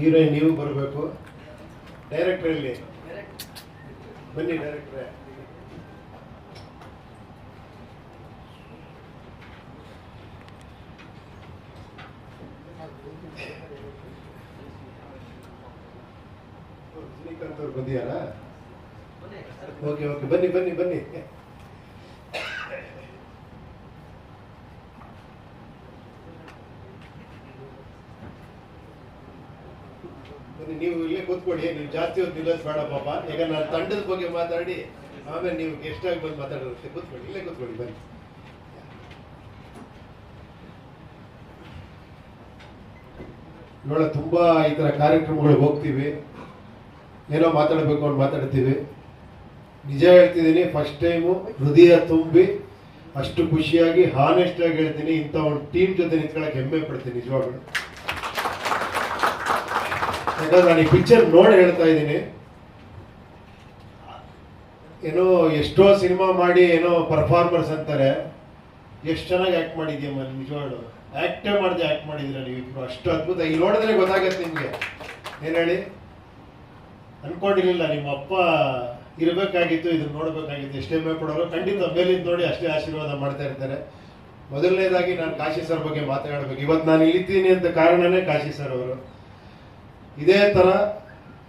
Heroine ನೀವು ಬರಬೇಕು. Director ಇಲ್ಲಿ ಬನ್ನಿ ಡೈರೆಕ್ಟ್ರೆ ರಜನಿಕಾಂತ್ ಅವ್ರು ಬಂದಿಯಾರ ಓಕೆ ಓಕೆ. ಬನ್ನಿ ಬನ್ನಿ ಬನ್ನಿ. ನೀವು ಇಲ್ಲೇ ಕೂತ್ಕೊಡಿ ನೀವು ಜಾಸ್ತಿ ಹೊತ್ತು ನಿಲ್ಲೋದು ಬೇಡ ಪಾಪ. ಈಗ ನಾನು ತಂಡದ ಬಗ್ಗೆ ಮಾತಾಡಿ, ಆಮೇಲೆ ನೀವು ಎಷ್ಟಾಗಿ ಬಂದು ಮಾತಾಡೋದಕ್ಕೆ ಕೂತ್ಕೊಳ್ಳಿ, ಇಲ್ಲೇ ಕೂತ್ಕೊಳ್ಳಿ, ಬನ್ನಿ. ನೋಡ, ತುಂಬಾ ಈ ತರ ಕಾರ್ಯಕ್ರಮಗಳು ಹೋಗ್ತೀವಿ. ಏನೋ ಮಾತಾಡಬೇಕು ಅಂತ ಮಾತಾಡ್ತೀವಿ. ನಿಜ ಹೇಳ್ತಿದ್ದೀನಿ ಫಸ್ಟ್ ಟೈಮು ಹೃದಯ ತುಂಬಿ ಅಷ್ಟು ಖುಷಿಯಾಗಿ ಹಾನೆಸ್ಟ್ ಆಗಿ ಹೇಳ್ತೀನಿ. ಇಂಥ ಒಂದು ಟೀಮ್ ಜೊತೆ ನಿಂತ್ಕೊಳಕ್ಕೆ ಹೆಮ್ಮೆ ಪಡ್ತೀನಿ, ನಿಜವಾಗ್ಲು. ಯಾಕಂದ್ರೆ ನಾನು ಈ ಪಿಕ್ಚರ್ ನೋಡಿ ಹೇಳ್ತಾ ಇದ್ದೀನಿ. ಏನೋ ಎಷ್ಟೋ ಸಿನಿಮಾ ಮಾಡಿ ಏನೋ ಪರ್ಫಾರ್ಮರ್ಸ್ ಅಂತಾರೆ. ಎಷ್ಟು ಚೆನ್ನಾಗಿ ಆಕ್ಟ್ ಮಾಡಿದ್ಯಮ್ಮ ನಿಜವಾಗ್ಲು? ಆ್ಯಕ್ಟೇ ಮಾಡಿದೆ ಮಾಡಿದ್ದೀರ ನೀವು ಇಬ್ರು? ಅಷ್ಟು ಅದ್ಭುತ. ಇಲ್ಲಿ ನೋಡಿದ್ರೆ ಗೊತ್ತಾಗತ್ತೆ ನಿಮಗೆ. ಏನ್ ಹೇಳಿ? ಅನ್ಕೊಂಡಿರ್ಲಿಲ್ಲ, ನಿಮ್ಮ ಅಪ್ಪ ಇರಬೇಕಾಗಿತ್ತು, ಇದನ್ನ ನೋಡಬೇಕಾಗಿತ್ತು. ಎಷ್ಟೇ ಕೊಡೋರು ಖಂಡಿತ ಮೇಲಿಂದ ನೋಡಿ ಅಷ್ಟೇ ಆಶೀರ್ವಾದ ಮಾಡ್ತಾ ಇರ್ತಾರೆ. ಮೊದಲನೇದಾಗಿ ನಾನು ಕಾಶಿ ಸರ್ ಬಗ್ಗೆ ಮಾತಾಡಬೇಕು. ಇವತ್ತು ನಾನು ಇಲ್ಲಿದ್ದೀನಿ ಅಂತ ಕಾರಣನೇ ಕಾಶಿ ಸರ್ ಅವರು. ಇದೇ ತರ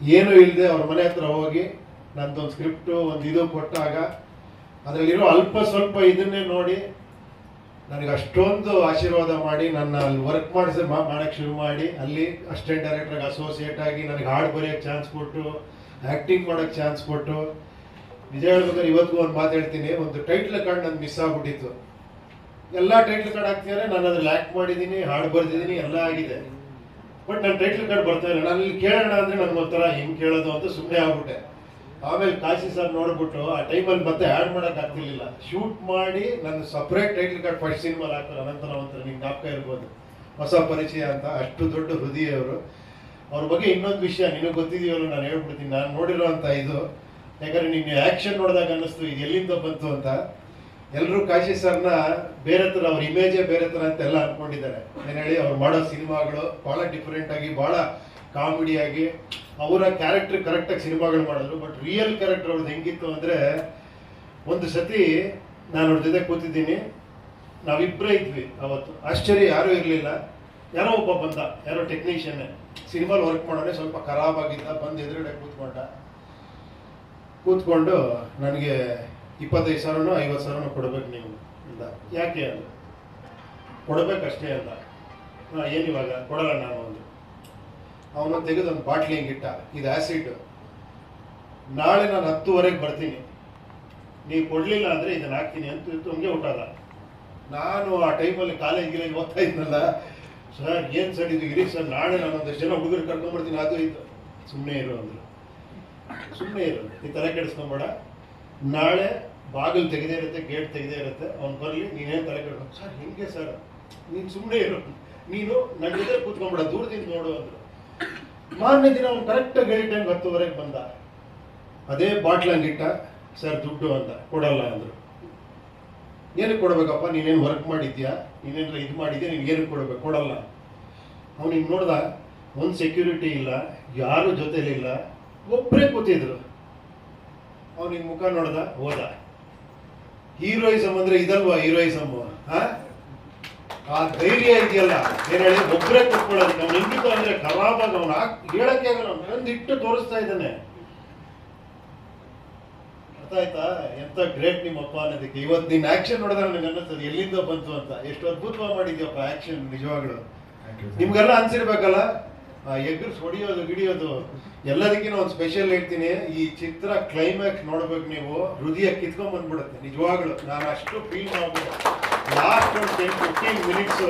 ಏನು ಇಲ್ಲದೆ ಅವ್ರ ಮನೆ ಹತ್ರ ಹೋಗಿ ನಂದೊಂದು ಸ್ಕ್ರಿಪ್ಟು ಒಂದು ಇದು ಕೊಟ್ಟಾಗ ಅದರಲ್ಲಿರೋ ಅಲ್ಪ ಸ್ವಲ್ಪ ಇದನ್ನೇ ನೋಡಿ ನನಗೆ ಅಷ್ಟೊಂದು ಆಶೀರ್ವಾದ ಮಾಡಿ ನನ್ನ ಅಲ್ಲಿ ವರ್ಕ್ ಮಾಡಿಸಿ ಮಾಡೋಕ್ಕೆ ಶುರು ಮಾಡಿ, ಅಲ್ಲಿ ಅಸಿಸ್ಟೆಂಟ್ ಡೈರೆಕ್ಟರ್ಗೆ ಅಸೋಸಿಯೇಟ್ ಆಗಿ ನನಗೆ ಹಾಡು ಬರೆಯೋಕ್ಕೆ ಚಾನ್ಸ್ ಕೊಟ್ಟು ಆ್ಯಕ್ಟಿಂಗ್ ಮಾಡೋಕ್ಕೆ ಚಾನ್ಸ್ ಕೊಟ್ಟು. ನಿಜ ಹೇಳ್ಬೇಕಾದ್ರೆ ಇವತ್ತಿಗೂ ಒಂದು ಮಾತು ಹೇಳ್ತೀನಿ, ಒಂದು ಟೈಟ್ಲ್ ಕಾರ್ಡ್ ನಂದು ಮಿಸ್ ಆಗ್ಬಿಟ್ಟಿತ್ತು. ಎಲ್ಲ ಟೈಟ್ಲ್ ಕಾರ್ಡ್ ಹಾಕ್ತಿದ್ದಾರೆ ನಾನು ಅದ್ರಲ್ಲಿ ಆ್ಯಕ್ಟ್ ಮಾಡಿದ್ದೀನಿ ಹಾಡು ಬರೆದಿದ್ದೀನಿ ಎಲ್ಲ ಆಗಿದೆ. ಬಟ್ ನನ್ನ ಟೈಟ್ಲ್ ಕಾರ್ಡ್ ಬರ್ತಾ ಇಲ್ಲ. ನಾನು ಇಲ್ಲಿ ಕೇಳೋಣ ಅಂದ್ರೆ ನನ್ಗೆ ಒಂಥರ ಹೆಂಗೆ ಕೇಳೋದು ಅಂತ ಸುಮ್ಮನೆ ಆಗ್ಬಿಟ್ಟೆ. ಆಮೇಲೆ ಕಾಶಿ ಸರ್ ನೋಡ್ಬಿಟ್ಟು ಆ ಟೈಮಲ್ಲಿ ಮತ್ತೆ ಆ್ಯಡ್ ಮಾಡಕ್ ಆಗ್ತಿರ್ಲಿಲ್ಲ. ಶೂಟ್ ಮಾಡಿ ನನ್ನ ಸಪ್ರೇಟ್ ಟೈಟ್ಲ್ ಕಾರ್ಡ್ ಫಸ್ಟ್ ಸಿನಿಮಾಲ್ ಹಾಕ್ತಾರೆ. ಅನಂತರ ಒಂಥರ ನಿಮ್ಗೆ ಜ್ಞಾಪಕ ಇರ್ಬೋದು. ಹೊಸ ಪರಿಚಯ ಅಂತ. ಅಷ್ಟು ದೊಡ್ಡ ಹೃದಯ ಅವರು ಬಗ್ಗೆ ಇನ್ನೊಂದು ವಿಷಯ ನಿನಗೆ ಗೊತ್ತಿದೆಯಲ್ಲ ನಾನು ಹೇಳ್ಬಿಡ್ತೀನಿ. ನಾನು ನೋಡಿರೋ ಅಂತ ಇದು. ಯಾಕಂದ್ರೆ ನೀನು ಆಕ್ಷನ್ ನೋಡಿದಾಗ ಅನ್ನಿಸ್ತು. ಇದು ಎಲ್ಲಿಂದ ಬಂತು ಅಂತ. ಎಲ್ಲರೂ ಕಾಶಿ ಸರ್ನ ಬೇರೆ ಥರ, ಅವ್ರ ಇಮೇಜೇ ಬೇರೆ ಥರ ಅಂತ ಎಲ್ಲ ಅನ್ಕೊಂಡಿದ್ದಾರೆ. ಏನ್ ಹೇಳಿ, ಅವ್ರು ಮಾಡೋ ಸಿನಿಮಾಗಳು ಬಹಳ ಡಿಫ್ರೆಂಟ್ ಆಗಿ, ಬಹಳ ಕಾಮಿಡಿಯಾಗಿ ಅವರ ಕ್ಯಾರೆಕ್ಟರ್ ಕರೆಕ್ಟಾಗಿ ಸಿನಿಮಾಗಳು ಮಾಡಿದ್ರು. ಬಟ್ ರಿಯಲ್ ಕ್ಯಾರೆಕ್ಟರ್ ಅವ್ರದ್ದು ಹೆಂಗಿತ್ತು ಅಂದ್ರೆ, ಒಂದು ಸತಿ ನಾನು ಅವ್ರ ಜೊತೆ ಕೂತಿದ್ದೀನಿ. ನಾವಿಬ್ಬರೇ ಇದ್ವಿ ಅವತ್ತು. ಆಶ್ಚರ್ಯ, ಯಾರೂ ಇರಲಿಲ್ಲ. ಯಾರೋ ಒಬ್ಬ ಬಂದ, ಯಾರೋ ಟೆಕ್ನಿಷಿಯನ್ ಸಿನಿಮಾಲ್ ವರ್ಕ್ ಮಾಡೋಣ ಸ್ವಲ್ಪ ಖರಾಬ್ ಆಗಿದ್ದ, ಬಂದು ಎದುರುಗಡೆ ಕೂತ್ಕೊಂಡ. ಕೂತ್ಕೊಂಡು ನನಗೆ ಇಪ್ಪತ್ತೈದು ಸಾವಿರನೋ ಐವತ್ತು ಸಾವಿರನೋ ಕೊಡ್ಬೇಕು ನೀವು ಅಂತ. ಯಾಕೆ ಅಂತ ಕೊಡಬೇಕಷ್ಟೇ ಅಂತ. ಹಾಂ ಏನಿವಾಗ ಕೊಡಲ್ಲ ನಾನು ಒಂದು. ಅವನು ತೆಗೆದು ಒಂದು ಬಾಟ್ಲಿ ಹಿಂಗಿಟ್ಟ ಇದು ಆ್ಯಸಿಡ್ ನಾಳೆ ನಾನು ಹತ್ತುವರೆಗೆ ಬರ್ತೀನಿ. ನೀವು ಕೊಡಲಿಲ್ಲ ಅಂದರೆ ಇದನ್ನು ಹಾಕ್ತೀನಿ ಅಂತ ಹಂಗೆ ಊಟದ ನಾನು ಆ ಟೈಮಲ್ಲಿ ಕಾಲೇಜ್ ಗಿಲೇಜ್ ಓದ್ತಾ ಇದ್ನಲ್ಲ. ಸರ್, ಏನು ಸರ್ ಇದು? ಇರಿ ಸರ್, ನಾಳೆ ನಾನು ಒಂದಷ್ಟು ಜನ ಹುಡುಗರು ಕರ್ಕೊಂಡ್ಬರ್ತೀನಿ. ಅದು ಇದು ಸುಮ್ಮನೆ ಇರು ಅಂದರು. ಸುಮ್ಮನೆ ಇರು. ಈ ತಲೆ ಕೆಡಿಸ್ಕೊಂಬೇಡ. ನಾಳೆ ಬಾಗಿಲು ತೆಗೆದೇ ಇರುತ್ತೆ, ಗೇಟ್ ತೆಗೆದೇ ಇರುತ್ತೆ. ಅವ್ನು ಬರಲಿ ನೀನೇನು ತಲೆ ಕೆಡ್ಕೊಂಡು ಸರ್, ಹಿಂಗೆ ಸರ್? ನೀನು ಸುಮ್ಮನೆ ಇರು. ನೀನು ನನ್ನ ಜೊತೆ ಕೂತ್ಕೊಂಬಿಡ, ದೂರದಿಂದ ನೋಡು ಅಂದರು. ಮಾರನೇ ದಿನ ಅವ್ನು ಕರೆಕ್ಟ್ ಗೇಟ್ ಟೈಮ್ ಹತ್ತುವರೆಗೆ ಬಂದ. ಅದೇ ಬಾಟ್ಲ ಹಂಗಿಟ್ಟ ಸರ್, ದುಡ್ಡು ಅಂತ, ಕೊಡಲ್ಲ ಅಂದರು. ಏನಕ್ಕೆ ಕೊಡಬೇಕಪ್ಪ? ನೀನೇನು ವರ್ಕ್ ಮಾಡಿದ್ಯಾ? ನೀನೇನು ಇದು ಮಾಡಿದ್ಯಾ? ನೀನು ಏನಕ್ಕೆ ಕೊಡಬೇಕು? ಕೊಡಲ್ಲ. ಅವ್ನು ಹಿಂಗೆ ನೋಡ್ದ, ಒಂದು ಸೆಕ್ಯೂರಿಟಿ ಇಲ್ಲ, ಯಾರು ಜೊತೆಲಿಲ್ಲ ಒಬ್ಬರೇ ಕೂತಿದ್ರು. ಅವ್ನಿಗೆ ಮುಖ ನೋಡ್ದ, ಹೋದ. ಹೀರೋಯಿಸಮ್ ಅಂದ್ರೆ ಇದಲ್ವಾ ಹೀರೋಯಿಸಮ್ ಆ? ಧೈರ್ಯ ಇದೆಯಲ್ಲ. ಏನ್ ಹೇಳಿ ಒಬ್ಬರೇ ಕೂತ್ಕೊಳ್ಳೋದಕ್ಕೆ ಅವ್ನು ಹೆಂಗಿತ್ತು ಅಂದ್ರೆ ಖರಾಬಾಗಿ ಅವ್ನು. ಹೇಳಕ್ಕೆ ಆಗಲ್ಲ ತೋರಿಸ್ತಾ ಇದ್ದಾನೆ. ಅರ್ಥ ಆಯ್ತಾ? ಎಂತ ಗ್ರೇಟ್ ನಿಮ್ಮ ಅಪ್ಪ ಅನ್ನೋದಕ್ಕೆ. ಇವತ್ತು ನಿನ್ನ ಆಕ್ಷನ್ ನೋಡಿದ್ರೆ ನನಗೆ ಅನ್ನಿಸ್ತದೆ. ಎಲ್ಲಿಂದ ಬಂತು ಅಂತ. ಎಷ್ಟು ಅದ್ಭುತವಾಗಿ ಮಾಡಿದ್ಯಪ್ಪ ಆಕ್ಷನ್ ನಿಜವಾಗ್ಲು. ನಿಮ್ಗೆಲ್ಲ ಅನ್ಸಿರ್ಬೇಕಲ್ಲ ಎಗ್ರಸ್ ಹೊಡಿಯೋದು ಹಿಡಿಯೋದು ಎಲ್ಲದಕ್ಕಿಂತ ಒಂದು ಸ್ಪೆಷಲ್ ಹೇಳ್ತೀನಿ. ಈ ಚಿತ್ರ ಕ್ಲೈಮ್ಯಾಕ್ಸ್ ನೋಡ್ಬೇಕು ನೀವು. ಹೃದಯ ಕಿತ್ಕೊಂಡ್ ಬಂದ್ಬಿಡುತ್ತೆ. ನಿಜವಾಗ್ಲು. ನಾನು ಅಷ್ಟು ಫೀಲ್ ಮಾಡ್ಬೋದು ಲಾಸ್ಟ್ ಒಂದು ಟೆನ್ ಫಿಫ್ಟೀನ್ ಮಿನಿಟ್ಸು